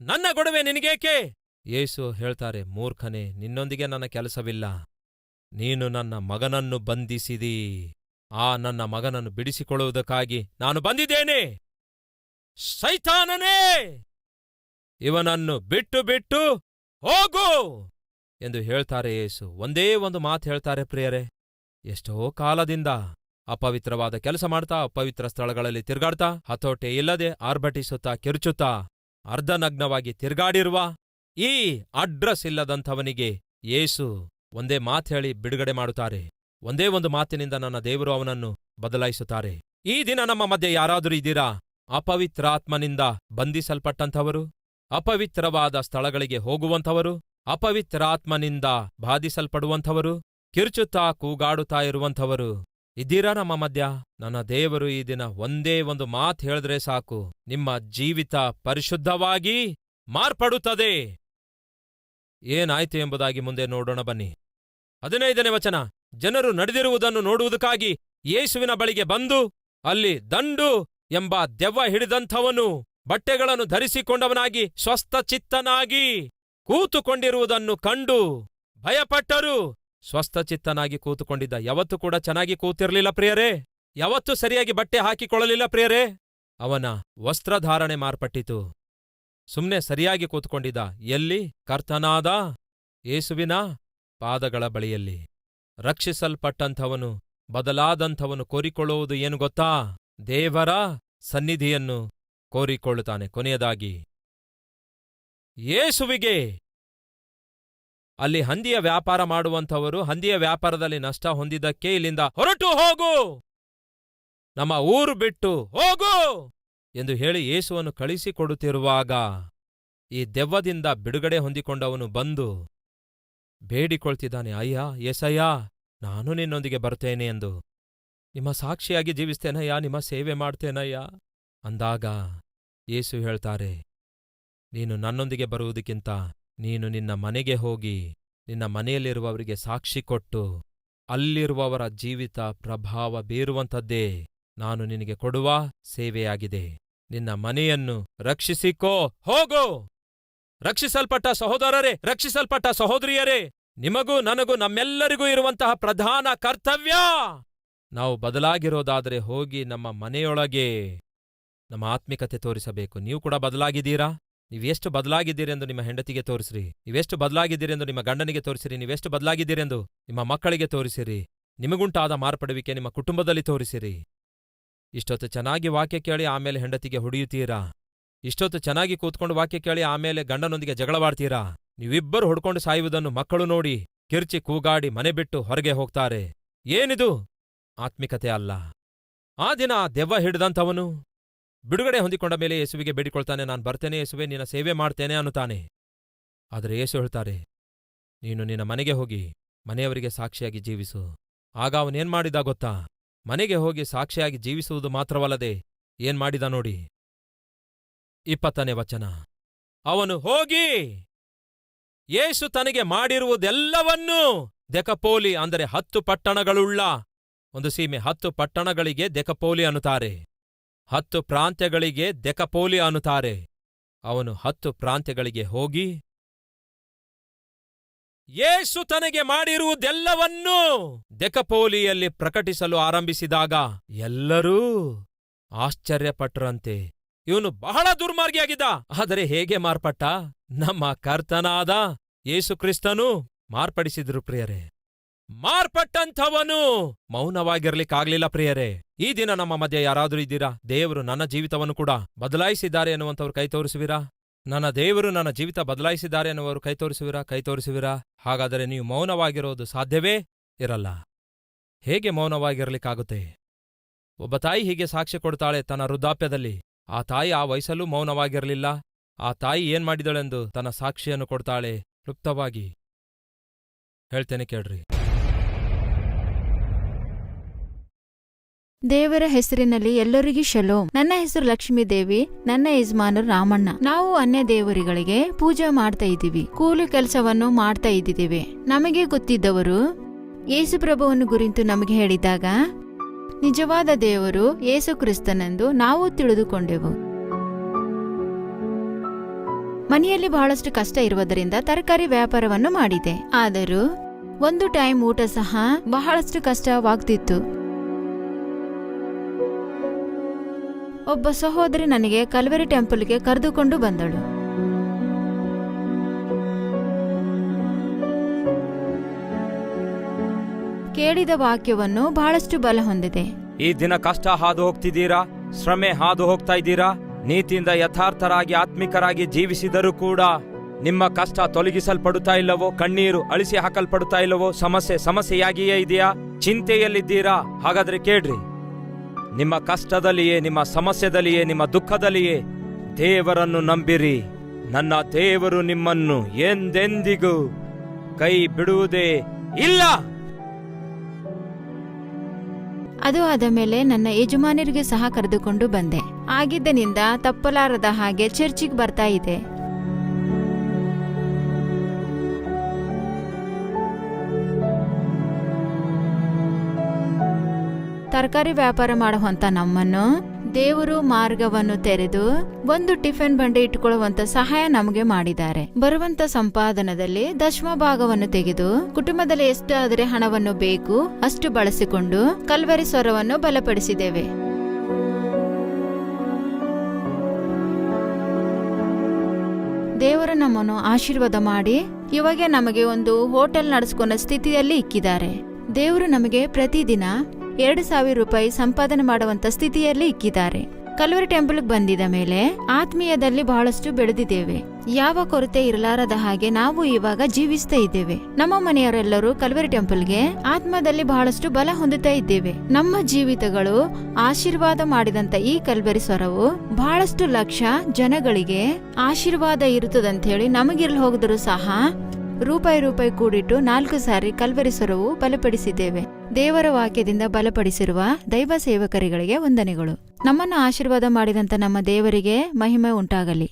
ನನ್ನ ಗೊಡವೆ ನಿನಗೇಕೆ? ಯೇಸು ಹೇಳ್ತಾರೆ, ಮೂರ್ಖನೇ, ನಿನ್ನೊಂದಿಗೆ ನನ್ನ ಕೆಲಸವಿಲ್ಲ. ನೀನು ನನ್ನ ಮಗನನ್ನು ಬಂಧಿಸಿದಿ. ಆ ನನ್ನ ಮಗನನ್ನು ಬಿಡಿಸಿಕೊಳ್ಳುವುದಕ್ಕಾಗಿ ನಾನು ಬಂದಿದ್ದೇನೆ. ಸೈತಾನನೇ, ಇವನನ್ನು ಬಿಟ್ಟು ಬಿಟ್ಟು ಹೋಗು! ಎಂದು ಹೇಳ್ತಾರೆ ಯೇಸು. ಒಂದೇ ಒಂದು ಮಾತು ಹೇಳ್ತಾರೆ ಪ್ರಿಯರೇ, ಎಷ್ಟೋ ಕಾಲದಿಂದ ಅಪವಿತ್ರವಾದ ಕೆಲಸ ಮಾಡ್ತಾ, ಅಪವಿತ್ರ ಸ್ಥಳಗಳಲ್ಲಿ ತಿರ್ಗಾಡ್ತಾ, ಹತೋಟೆ ಇಲ್ಲದೆ ಆರ್ಭಟಿಸುತ್ತಾ, ಕಿರುಚುತ್ತಾ, ಅರ್ಧನಗ್ನವಾಗಿ ತಿರ್ಗಾಡಿರುವ ಈ ಅಡ್ರೆಸ್ ಇಲ್ಲದಂಥವನಿಗೆ ಯೇಸು ಒಂದೇ ಮಾತು ಹೇಳಿ ಬಿಡುಗಡೆ ಮಾಡುತ್ತಾರೆ. ಒಂದೇ ಒಂದು ಮಾತಿನಿಂದ ನನ್ನ ದೇವರು ಅವನನ್ನು ಬದಲಾಯಿಸುತ್ತಾರೆ. ಈ ದಿನ ನಮ್ಮ ಮಧ್ಯೆ ಯಾರಾದರೂ ಇದ್ದೀರಾ? ಅಪವಿತ್ರಾತ್ಮನಿಂದ ಬಂಧಿಸಲ್ಪಟ್ಟಂಥವರು? ಅಪವಿತ್ರವಾದ ಸ್ಥಳಗಳಿಗೆ ಹೋಗುವಂಥವರು? ಅಪವಿತ್ರಾತ್ಮನಿಂದ ಬಾಧಿಸಲ್ಪಡುವಂಥವರು? ಕಿರುಚುತ್ತಾ ಕೂಗಾಡುತ್ತಾ ಇರುವಂಥವರು? ಇದ್ದೀರಾ ನಮ್ಮ ಮಧ್ಯ? ನನ್ನ ದೇವರು ಈ ದಿನ ಒಂದೇ ಒಂದು ಮಾತು ಹೇಳಿದ್ರೆ ಸಾಕು. ನಿಮ್ಮ ಜೀವಿತ ಪರಿಶುದ್ಧವಾಗಿ ಮಾರ್ಪಡುತ್ತದೆ. ಏನಾಯ್ತು ಎಂಬುದಾಗಿ ಮುಂದೆ ನೋಡೋಣ ಬನ್ನಿ. ಹದಿನೈದನೇ ವಚನ, ಜನರು ನಡೆದಿರುವುದನ್ನು ನೋಡುವುದಕ್ಕಾಗಿ ಯೇಸುವಿನ ಬಳಿಗೆ ಬಂದು, ಅಲ್ಲಿ ದಂಡು ಎಂಬ ದೆವ್ವ ಹಿಡಿದಂಥವನು ಬಟ್ಟೆಗಳನ್ನು ಧರಿಸಿಕೊಂಡವನಾಗಿ ಸ್ವಸ್ಥಚಿತ್ತನಾಗಿ ಕೂತುಕೊಂಡಿರುವುದನ್ನು ಕಂಡು ಭಯಪಟ್ಟರು. ಸ್ವಸ್ಥಚಿತ್ತನಾಗಿ ಕೂತುಕೊಂಡಿದ್ದ ಯಾವತ್ತು ಕೂಡ ಚೆನ್ನಾಗಿ ಕೂತಿರ್ಲಿಲ್ಲ ಪ್ರಿಯರೇ. ಯಾವತ್ತೂ ಸರಿಯಾಗಿ ಬಟ್ಟೆ ಹಾಕಿಕೊಳ್ಳಲಿಲ್ಲ ಪ್ರಿಯರೇ. ಅವನ ವಸ್ತ್ರಧಾರಣೆ ಮಾರ್ಪಟ್ಟಿತು. ಸುಮ್ನೆ ಸರಿಯಾಗಿ ಕೂತ್ಕೊಂಡಿದ್ದ? ಎಲ್ಲಿ? ಕರ್ತನಾದ ಯೇಸುವಿನ ಪಾದಗಳ ಬಳಿಯಲ್ಲಿ. ರಕ್ಷಿಸಲ್ಪಟ್ಟಂಥವನು, ಬದಲಾದಂಥವನು ಕೋರಿಕೊಳ್ಳುವುದು ಏನು ಗೊತ್ತಾ? ದೇವರ ಸನ್ನಿಧಿಯನ್ನು ಕೋರಿಕೊಳ್ಳುತ್ತಾನೆ. ಕೊನೆಯದಾಗಿ, ಯೇಸುವಿಗೆ ಅಲ್ಲಿ ಹಂದಿಯ ವ್ಯಾಪಾರ ಮಾಡುವಂಥವರು, ಹಂದಿಯ ವ್ಯಾಪಾರದಲ್ಲಿ ನಷ್ಟ ಹೊಂದಿದ್ದಕ್ಕೆ ಇಲ್ಲಿಂದ ಹೊರಟು ಹೋಗು! ನಮ್ಮ ಊರು ಬಿಟ್ಟು ಹೋಗು! ಎಂದು ಹೇಳಿ ಯೇಸುವನ್ನು ಕಳಿಸಿಕೊಡುತ್ತಿರುವಾಗ ಈ ದೆವ್ವದಿಂದ ಬಿಡುಗಡೆ ಹೊಂದಿಕೊಂಡವನು ಬಂದು ಬೇಡಿಕೊಳ್ತಿದ್ದಾನೆ, ಅಯ್ಯ ಎಸಯ್ಯ ನಾನು ನಿನ್ನೊಂದಿಗೆ ಬರ್ತೇನೆ ಎಂದು. ನಿಮ್ಮ ಸಾಕ್ಷಿಯಾಗಿ ಜೀವಿಸ್ತೇನಯ್ಯ? ನಿಮ್ಮ ಸೇವೆ ಮಾಡ್ತೇನಯ್ಯ? ಅಂದಾಗ ಯೇಸು ಹೇಳ್ತಾರೆ, ನೀನು ನನ್ನೊಂದಿಗೆ ಬರುವುದಕ್ಕಿಂತ ನೀನು ನಿನ್ನ ಮನೆಗೆ ಹೋಗಿ ನಿನ್ನ ಮನೆಯಲ್ಲಿರುವವರಿಗೆ ಸಾಕ್ಷಿ ಕೊಟ್ಟು ಅಲ್ಲಿರುವವರ ಜೀವಿತ ಪ್ರಭಾವ ಬೀರುವಂಥದ್ದೇ. ನಾನು ನಿನಗೆ ಕೊಡುವ ಸೇವೆಯಾಗಿದೆ. ನಿನ್ನ ಮನೆಯನ್ನು ರಕ್ಷಿಸಿಕೋ, ಹೋಗು! ರಕ್ಷಿಸಲ್ಪಟ್ಟ ಸಹೋದರರೇ, ರಕ್ಷಿಸಲ್ಪಟ್ಟ ಸಹೋದರಿಯರೇ, ನಿಮಗೂ ನನಗೂ ನಮ್ಮೆಲ್ಲರಿಗೂ ಇರುವಂತಹ ಪ್ರಧಾನ ಕರ್ತವ್ಯ! ನಾವು ಬದಲಾಗಿರೋದಾದರೆ ಹೋಗಿ ನಮ್ಮ ಮನೆಯೊಳಗೆ ನಮ್ಮ ಆತ್ಮಿಕತೆ ತೋರಿಸಬೇಕು. ನೀವು ಕೂಡ ಬದಲಾಗಿದ್ದೀರಾ? ನೀವೆಷ್ಟು ಬದಲಾಗಿದ್ದೀರೆಂದು ನಿಮ್ಮ ಹೆಂಡತಿಗೆ ತೋರಿಸಿರಿ. ನೀವೆಷ್ಟು ಬದಲಾಗಿದ್ದೀರೆಂದು ನಿಮ್ಮ ಗಂಡನಿಗೆ ತೋರಿಸಿರಿ. ನೀವೆಷ್ಟು ಬದಲಾಗಿದ್ದೀರೆಂದು ನಿಮ್ಮ ಮಕ್ಕಳಿಗೆ ತೋರಿಸಿರಿ. ನಿಮಗುಂಟಾದ ಮಾರ್ಪಡುವಿಕೆ ನಿಮ್ಮ ಕುಟುಂಬದಲ್ಲಿ ತೋರಿಸಿರಿ. ಇಷ್ಟೊತ್ತು ಚೆನ್ನಾಗಿ ವಾಕ್ಯ ಕೇಳಿ ಆಮೇಲೆ ಹೆಂಡತಿಗೆ ಹೊಡೆಯುತ್ತೀರಾ? ಇಷ್ಟೊತ್ತು ಚೆನ್ನಾಗಿ ಕೂತ್ಕೊಂಡು ವಾಕ್ಯ ಕೇಳಿ ಆಮೇಲೆ ಗಂಡನೊಂದಿಗೆ ಜಗಳವಾಡ್ತೀರಾ? ನೀವಿಬ್ಬರು ಹೊಡ್ಕೊಂಡು ಸಾಯುವುದನ್ನು ಮಕ್ಕಳು ನೋಡಿ ಕಿರ್ಚಿ ಕೂಗಾಡಿ ಮನೆ ಬಿಟ್ಟು ಹೊರಗೆ ಹೋಗ್ತಾರೆ. ಏನಿದು? ಆತ್ಮಿಕತೆ ಅಲ್ಲ. ಆ ದಿನ ದೆವ್ವ ಹಿಡಿದಂಥವನು? ಬಿಡುಗಡೆ ಹೊಂದಿಕೊಂಡ ಮೇಲೆ ಯೇಸುವಿಗೆ ಬೇಡಿಕೊಳ್ತಾನೆ, ನಾನು ಬರ್ತೇನೆ ಯೇಸುವೆ, ನಿನ್ನ ಸೇವೆ ಮಾಡ್ತೇನೆ ಅನ್ನುತ್ತಾನೆ. ಆದರೆ ಯೇಸು ಹೇಳ್ತಾರೆ, ನೀನು ನಿನ್ನ ಮನೆಗೆ ಹೋಗಿ ಮನೆಯವರಿಗೆ ಸಾಕ್ಷಿಯಾಗಿ ಜೀವಿಸು. ಆಗ ಅವನೇನ್ ಮಾಡಿದ ಗೊತ್ತಾ? ಮನೆಗೆ ಹೋಗಿ ಸಾಕ್ಷಿಯಾಗಿ ಜೀವಿಸುವುದು ಮಾತ್ರವಲ್ಲದೆ ಏನ್ ಮಾಡಿದ ನೋಡಿ? ಇಪ್ಪತ್ತನೇ ವಚನ. ಅವನು ಹೋಗಿ ಯೇಸು ತನಗೆ ಮಾಡಿರುವುದೆಲ್ಲವನ್ನೂ ದೆಕಪೋಲಿ ಅಂದರೆ ಹತ್ತು ಪಟ್ಟಣಗಳುಳ್ಳ ಒಂದು ಸೀಮೆ ಹತ್ತು ಪಟ್ಟಣಗಳಿಗೆ ದೆಕಪೋಲಿ ಅನ್ನುತ್ತಾರೆ. ಹತ್ತು ಪ್ರಾಂತ್ಯಗಳಿಗೆ ದೆಕಪೋಲಿ ಅನ್ನುತ್ತಾರೆ. ಅವನು ಹತ್ತು ಪ್ರಾಂತ್ಯಗಳಿಗೆ ಹೋಗಿ ಯೇಸು ತನಗೆ ಮಾಡಿರುವುದೆಲ್ಲವನ್ನೂ ದೆಕಪೋಲಿಯಲ್ಲಿ ಪ್ರಕಟಿಸಲು ಆರಂಭಿಸಿದಾಗ ಎಲ್ಲರೂ ಆಶ್ಚರ್ಯಪಟ್ರಂತೆ. ಇವನು ಬಹಳ ದುರ್ಮಾರ್ಗಿಯಾಗಿದ್ದ. ಆದರೆ ಹೇಗೆ ಮಾರ್ಪಟ್ಟ? ನಮ್ಮ ಕರ್ತನಾದ ಯೇಸು ಕ್ರಿಸ್ತನು ಮಾರ್ಪಡಿಸಿದ್ರು ಪ್ರಿಯರೇ. ಮಾರ್ಪಟ್ಟಂಥವನು ಮೌನವಾಗಿರ್ಲಿಕ್ಕಾಗ್ಲಿಲ್ಲ ಪ್ರಿಯರೇ. ಈ ದಿನ ನಮ್ಮ ಮಧ್ಯೆ ಯಾರಾದ್ರೂ ಇದ್ದೀರಾ? ದೇವರು ನನ್ನ ಜೀವಿತವನ್ನು ಕೂಡ ಬದಲಾಯಿಸಿದ್ದಾರೆ ಎನ್ನುವಂಥವ್ರು ಕೈ ತೋರಿಸುವಿರಾ? ನನ್ನ ದೇವರು ನನ್ನ ಜೀವಿತ ಬದಲಾಯಿಸಿದ್ದಾರೆ ಎನ್ನುವರು ಕೈ ತೋರಿಸುವಿರಾ? ಕೈ ತೋರಿಸುವಿರಾ? ಹಾಗಾದರೆ ನೀವು ಮೌನವಾಗಿರೋದು ಸಾಧ್ಯವೇ? ಇರಲ್ಲ. ಹೇಗೆ ಮೌನವಾಗಿರಲಿಕ್ಕಾಗುತ್ತೆ? ಒಬ್ಬ ತಾಯಿ ಹೀಗೆ ಸಾಕ್ಷ್ಯ ಕೊಡ್ತಾಳೆ ತನ್ನ ವೃದ್ಧಾಪ್ಯದಲ್ಲಿ. ಆ ತಾಯಿ ಆ ವಯಸ್ಸಲ್ಲೂ ಮೌನವಾಗಿರಲಿಲ್ಲ. ಆ ತಾಯಿ ಏನ್ ಮಾಡಿದಳೆಂದು ತನ್ನ ಸಾಕ್ಷಿಯನ್ನು ಕೊಡ್ತಾಳೆ. ಲುಪ್ತವಾಗಿ ಹೇಳ್ತೇನೆ ಕೇಳ್ರಿ. ದೇವರ ಹೆಸರಿನಲ್ಲಿ ಎಲ್ಲರಿಗೂ ಶಲೋ. ನನ್ನ ಹೆಸರು ಲಕ್ಷ್ಮೀ ದೇವಿ, ನನ್ನ ಯಜಮಾನರು ರಾಮಣ್ಣ. ನಾವು ಅನ್ಯ ದೇವರುಗಳಿಗೆ ಪೂಜೆ ಮಾಡ್ತಾ ಇದ್ದೀವಿ. ಕೂಲಿ ಕೆಲಸವನ್ನು ಮಾಡ್ತಾ ಇದ್ದಿದ್ದೇವೆ ನಮಗೆ ಗೊತ್ತಿದ್ದವರು ಯೇಸು ಪ್ರಭುವನ್ನು ಕುರಿತು ನಮಗೆ ಹೇಳಿದಾಗ, ನಿಜವಾದ ದೇವರು ಯೇಸು ಕ್ರಿಸ್ತನೆಂದು ನಾವು ತಿಳಿದುಕೊಂಡೆವು. ಮನೆಯಲ್ಲಿ ಬಹಳಷ್ಟು ಕಷ್ಟ ಇರುವುದರಿಂದ ತರಕಾರಿ ವ್ಯಾಪಾರವನ್ನು ಮಾಡಿದೆ. ಆದರೂ ಒಂದು ಟೈಮ್ ಊಟ ಸಹ ಬಹಳಷ್ಟು ಕಷ್ಟವಾಗ್ತಿತ್ತು. ಒಬ್ಬ ಸಹೋದರಿ ನನಗೆ ಕಲ್ವೆರಿ ಟೆಂಪಲ್ಗೆ ಕರೆದುಕೊಂಡು ಬಂದಳು. ಕೇಳಿದ ವಾಕ್ಯವನ್ನು ಬಹಳಷ್ಟು ಬಲ ಹೊಂದಿದೆ. ಈ ದಿನ ಕಷ್ಟ ಹಾದು ಹೋಗ್ತಿದ್ದೀರಾ? ಶ್ರಮೆ ಹಾದು ಹೋಗ್ತಾ ಇದ್ದೀರಾ? ನೀತಿಯಿಂದ ಯಥಾರ್ಥರಾಗಿ ಆತ್ಮಿಕರಾಗಿ ಜೀವಿಸಿದರೂ ಕೂಡ ನಿಮ್ಮ ಕಷ್ಟ ತೊಲಗಿಸಲ್ಪಡುತ್ತಾ ಇಲ್ಲವೋ? ಕಣ್ಣೀರು ಅಳಿಸಿ ಹಾಕಲ್ಪಡುತ್ತಾ ಇಲ್ಲವೋ? ಸಮಸ್ಯೆ ಸಮಸ್ಯೆಯಾಗಿಯೇ ಇದೆಯಾ? ಚಿಂತೆಯಲ್ಲಿದ್ದೀರಾ? ಹಾಗಾದ್ರೆ ಕೇಳ್ರಿ. ನಿಮ್ಮ ಕಷ್ಟದಲ್ಲಿಯೇ, ನಿಮ್ಮ ಸಮಸ್ಯೆದಲ್ಲಿಯೇ, ನಿಮ್ಮ ದುಃಖದಲ್ಲಿಯೇ ದೇವರನ್ನು ನಂಬಿರಿ. ನನ್ನ ದೇವರು ನಿಮ್ಮನ್ನು ಎಂದೆಂದಿಗೂ ಕೈ ಬಿಡುವುದೇ ಇಲ್ಲ. ಅದು ಆದ ಮೇಲೆ ನನ್ನ ಯಜಮಾನರಿಗೆ ಸಹ ಕರೆದುಕೊಂಡು ಬಂದೆ. ಆಗಿದ್ದನಿಂದ ತಪ್ಪಲಾರದ ಹಾಗೆ ಚರ್ಚಿಗೆ ಬರ್ತಾ ಇದೆ. ತರಕಾರಿ ವ್ಯಾಪಾರ ಮಾಡುವಂತ ನಮ್ಮನ್ನು ದೇವರು ಮಾರ್ಗವನ್ನು ತೆರೆದು ಒಂದು ಟಿಫಿನ್ ಬಂಡಿ ಇಟ್ಟುಕೊಳ್ಳುವಂತ ಸಹಾಯ ನಮಗೆ ಮಾಡಿದ್ದಾರೆ. ಬರುವಂತ ಸಂಪಾದನದಲ್ಲಿ ದಶಮ ಭಾಗವನ್ನು ತೆಗೆದು ಕುಟುಂಬದಲ್ಲಿ ಎಷ್ಟು ಆದರೆ ಹಣವನ್ನು ಬೇಕು ಅಷ್ಟು ಬಳಸಿಕೊಂಡು ಕಲ್ವರಿ ಸ್ವರವನ್ನು ಬಲಪಡಿಸಿದ್ದೇವೆ. ದೇವರು ನಮ್ಮನ್ನು ಆಶೀರ್ವಾದ ಮಾಡಿ ಇವಾಗ ನಮಗೆ ಒಂದು ಹೋಟೆಲ್ ನಡೆಸ್ಕೊಂಡ ಸ್ಥಿತಿಯಲ್ಲಿ ಇಕ್ಕಿದ್ದಾರೆ. ದೇವರು ನಮಗೆ ಪ್ರತಿದಿನ ಎರಡು ಸಾವಿರ ರೂಪಾಯಿ ಸಂಪಾದನೆ ಮಾಡುವಂತ ಸ್ಥಿತಿಯಲ್ಲಿ ಇಕ್ಕಿದ್ದಾರೆ. ಕಲ್ವರಿ ಟೆಂಪಲ್ಗೆ ಬಂದಿದ ಮೇಲೆ ಆತ್ಮೀಯದಲ್ಲಿ ಬಹಳಷ್ಟು ಬೆಳೆದಿದ್ದೇವೆ. ಯಾವ ಕೊರತೆ ಇರಲಾರದ ಹಾಗೆ ನಾವು ಇವಾಗ ಜೀವಿಸ್ತಾ ಇದ್ದೇವೆ. ನಮ್ಮ ಮನೆಯವರೆಲ್ಲರೂ ಕಲ್ವರಿ ಟೆಂಪಲ್ಗೆ ಆತ್ಮದಲ್ಲಿ ಬಹಳಷ್ಟು ಬಲ ಹೊಂದುತ್ತಾ ಇದ್ದೇವೆ. ನಮ್ಮ ಜೀವಿತಗಳು ಆಶೀರ್ವಾದ ಮಾಡಿದಂತ ಈ ಕಲ್ವರಿ ಸ್ವರವು ಬಹಳಷ್ಟು ಲಕ್ಷ ಜನಗಳಿಗೆ ಆಶೀರ್ವಾದ ಇರುತ್ತದಂತ ಹೇಳಿ ನಮಗಿರ್ಲಿ ಹೋಗಿದ್ರು ಸಹ ರೂಪಾಯಿ ರೂಪಾಯಿ ಕೂಡಿಟ್ಟು ನಾಲ್ಕು ಸಾರಿ ಕಲ್ವರಿ ಸ್ವರವು ಬಲಪಡಿಸಿದ್ದೇವೆ. ದೇವರ ವಾಕ್ಯದಿಂದ ಬಲಪಡಿಸಿರುವ ದೈವ ಸೇವಕರುಗಳಿಗೆ ವಂದನೆಗಳು. ನಮ್ಮನ್ನು ಆಶೀರ್ವಾದ ಮಾಡಿದಂತ ನಮ್ಮ ದೇವರಿಗೆ ಮಹಿಮೆ ಉಂಟಾಗಲಿ.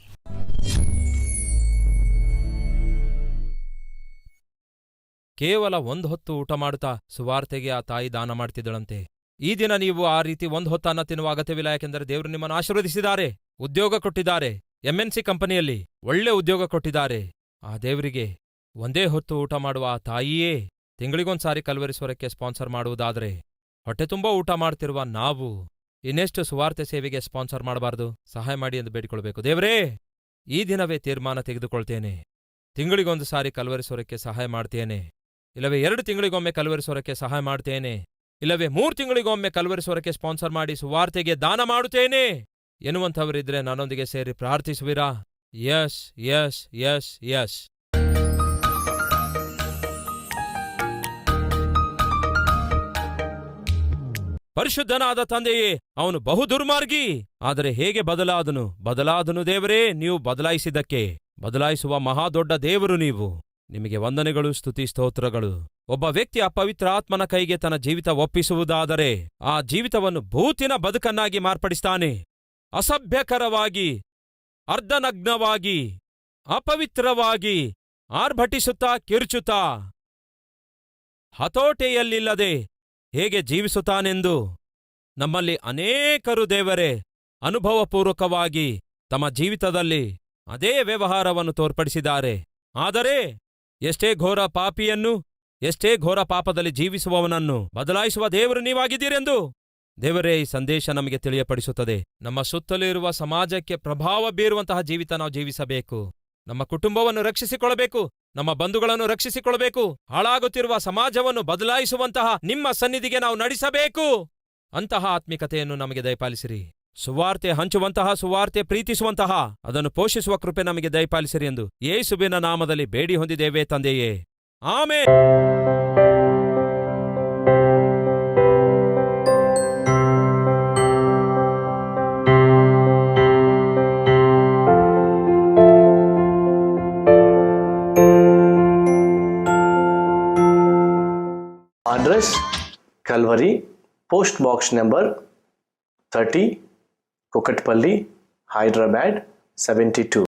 ಕೇವಲ ಒಂದು ಹೊತ್ತು ಊಟ ಮಾಡುತ್ತಾ ಸುವಾರ್ತೆಗೆ ಆ ತಾಯಿ ದಾನ ಮಾಡ್ತಿದ್ದಳಂತೆ. ಈ ದಿನ ನೀವು ಆ ರೀತಿ ಒಂದ್ ಹೊತ್ತನ್ನ ತಿನ್ನುವ ಅಗತ್ಯವಿಲ್ಲ, ಯಾಕೆಂದರೆ ದೇವರು ನಿಮ್ಮನ್ನು ಆಶೀರ್ವದಿಸಿದ್ದಾರೆ, ಉದ್ಯೋಗ ಕೊಟ್ಟಿದ್ದಾರೆ. ಎಂಎನ್ಸಿ ಕಂಪನಿಯಲ್ಲಿ ಒಳ್ಳೆ ಉದ್ಯೋಗ ಕೊಟ್ಟಿದ್ದಾರೆ. ಆ ದೇವರಿಗೆ ಒಂದೇ ಹೊತ್ತು ಊಟ ಮಾಡುವ ಆ ತಾಯಿಯೇ ತಿಂಗಳಿಗೊಂದ್ಸಾರಿ ಕಲ್ವರಿಸುವರಕ್ಕೆ ಸ್ಪಾನ್ಸರ್ ಮಾಡುವುದಾದ್ರೆ ಹೊಟ್ಟೆ ತುಂಬಾ ಊಟ ಮಾಡ್ತಿರುವ ನಾವು ಇನ್ನೆಷ್ಟು ಸುವಾರ್ತೆ ಸೇವೆಗೆ ಸ್ಪಾನ್ಸರ್ ಮಾಡಬಾರದು? ಸಹಾಯ ಮಾಡಿ ಎಂದು ಬೇಡಿಕೊಳ್ಬೇಕು. ದೇವರೇ, ಈ ದಿನವೇ ತೀರ್ಮಾನ ತೆಗೆದುಕೊಳ್ತೇನೆ. ತಿಂಗಳಿಗೊಂದು ಸಾರಿ ಕಲ್ವರಿಸೋರಕ್ಕೆ ಸಹಾಯ ಮಾಡ್ತೇನೆ. ಇಲ್ಲವೇ ಎರಡು ತಿಂಗಳಿಗೊಮ್ಮೆ ಕಲ್ವರಿಸೋರಕ್ಕೆ ಸಹಾಯ ಮಾಡ್ತೇನೆ. ಇಲ್ಲವೇ ಮೂರು ತಿಂಗಳಿಗೊಮ್ಮೆ ಕಲ್ವರಿಸೋರಕ್ಕೆ ಸ್ಪಾನ್ಸರ್ ಮಾಡಿ ಸುವಾರ್ತೆಗೆ ದಾನ ಮಾಡುತ್ತೇನೆ. ಎನ್ನುವಂಥವರಿದ್ರೆ ನನ್ನೊಂದಿಗೆ ಸೇರಿ ಪ್ರಾರ್ಥಿಸುವಿರಾ? Yash yes yes yes. ಪರಿಶುದ್ಧನಾದ ತಂದೆಯೇ, ಅವನು ಬಹು ದುರ್ಮಾರ್ಗಿ, ಆದರೆ ಹೇಗೆ ಬದಲಾದನು? ಬದಲಾದನು ದೇವರೇ, ನೀವು ಬದಲಾಯಿಸಿದಕ್ಕೆ ಬದಲಾಯಿಸುವ ಮಹಾದೊಡ್ಡ ದೇವರು ನೀವು. ನಿಮಗೆ ವಂದನೆಗಳು, ಸ್ತುತಿ, ಸ್ತೋತ್ರಗಳು. ಒಬ್ಬ ವ್ಯಕ್ತಿ ಅಪವಿತ್ರ ಆತ್ಮನ ಕೈಗೆ ತನ್ನ ಜೀವಿತ ಒಪ್ಪಿಸುವುದಾದರೆ, ಆ ಜೀವಿತವನ್ನು ಭೂತಿನ ಬದುಕನ್ನಾಗಿ ಮಾರ್ಪಡಿಸ್ತಾನೆ. ಅಸಭ್ಯಕರವಾಗಿ, ಅರ್ಧನಗ್ನವಾಗಿ, ಅಪವಿತ್ರವಾಗಿ, ಆರ್ಭಟಿಸುತ್ತಾ ಕಿರುಚುತ್ತಾ, ಹತೋಟೆಯಲ್ಲಿಲ್ಲದೆ ಹೇಗೆ ಜೀವಿಸುತ್ತಾನೆಂದು. ನಮ್ಮಲ್ಲಿ ಅನೇಕರು ದೇವರೇ, ಅನುಭವಪೂರ್ವಕವಾಗಿ ತಮ್ಮ ಜೀವಿತದಲ್ಲಿ ಅದೇ ವ್ಯವಹಾರವನ್ನು ತೋರ್ಪಡಿಸಿದ್ದಾರೆ. ಆದರೆ, ಎಷ್ಟೇ ಘೋರ ಪಾಪಿಯನ್ನು, ಎಷ್ಟೇ ಘೋರ ಪಾಪದಲ್ಲಿ ಜೀವಿಸುವವನನ್ನು ಬದಲಾಯಿಸುವ ದೇವರು ನೀವಾಗಿದ್ದೀರೆಂದು. ದೇವರೇ, ಈ ಸಂದೇಶ ನಮಗೆ ತಿಳಿಯಪಡಿಸುತ್ತದೆ. ನಮ್ಮ ಸುತ್ತಲೂ ಇರುವ ಸಮಾಜಕ್ಕೆ ಪ್ರಭಾವ ಬೀರುವಂತಹ ಜೀವಿತ ನಾವು ಜೀವಿಸಬೇಕು. ನಮ್ಮ ಕುಟುಂಬವನ್ನು ರಕ್ಷಿಸಿಕೊಳ್ಳಬೇಕು, ನಮ್ಮ ಬಂಧುಗಳನ್ನು ರಕ್ಷಿಸಿಕೊಳ್ಳಬೇಕು, ಹಾಳಾಗುತ್ತಿರುವ ಸಮಾಜವನ್ನು ಬದಲಾಯಿಸುವಂತಹ ನಿಮ್ಮ ಸನ್ನಿಧಿಗೆ ನಾವು ನಡೆಸಬೇಕು. ಅಂತಹ ಆತ್ಮಿಕತೆಯನ್ನು ನಮಗೆ ದಯಪಾಲಿಸಿರಿ. ಸುವಾರ್ತೆ ಹಂಚುವಂತಹ, ಸುವಾರ್ತೆ ಪ್ರೀತಿಸುವಂತಹ, ಅದನ್ನು ಪೋಷಿಸುವ ಕೃಪೆ ನಮಗೆ ದಯಪಾಲಿಸಿರಿ ಎಂದು ಏಸುಬಿನ ನಾಮದಲ್ಲಿ ಬೇಡಿ ಹೊಂದಿದ್ದೇವೆ ತಂದೆಯೇ. ಆಮೇ address Kalvari, post box number 30, Kokatpalli, Hyderabad 72.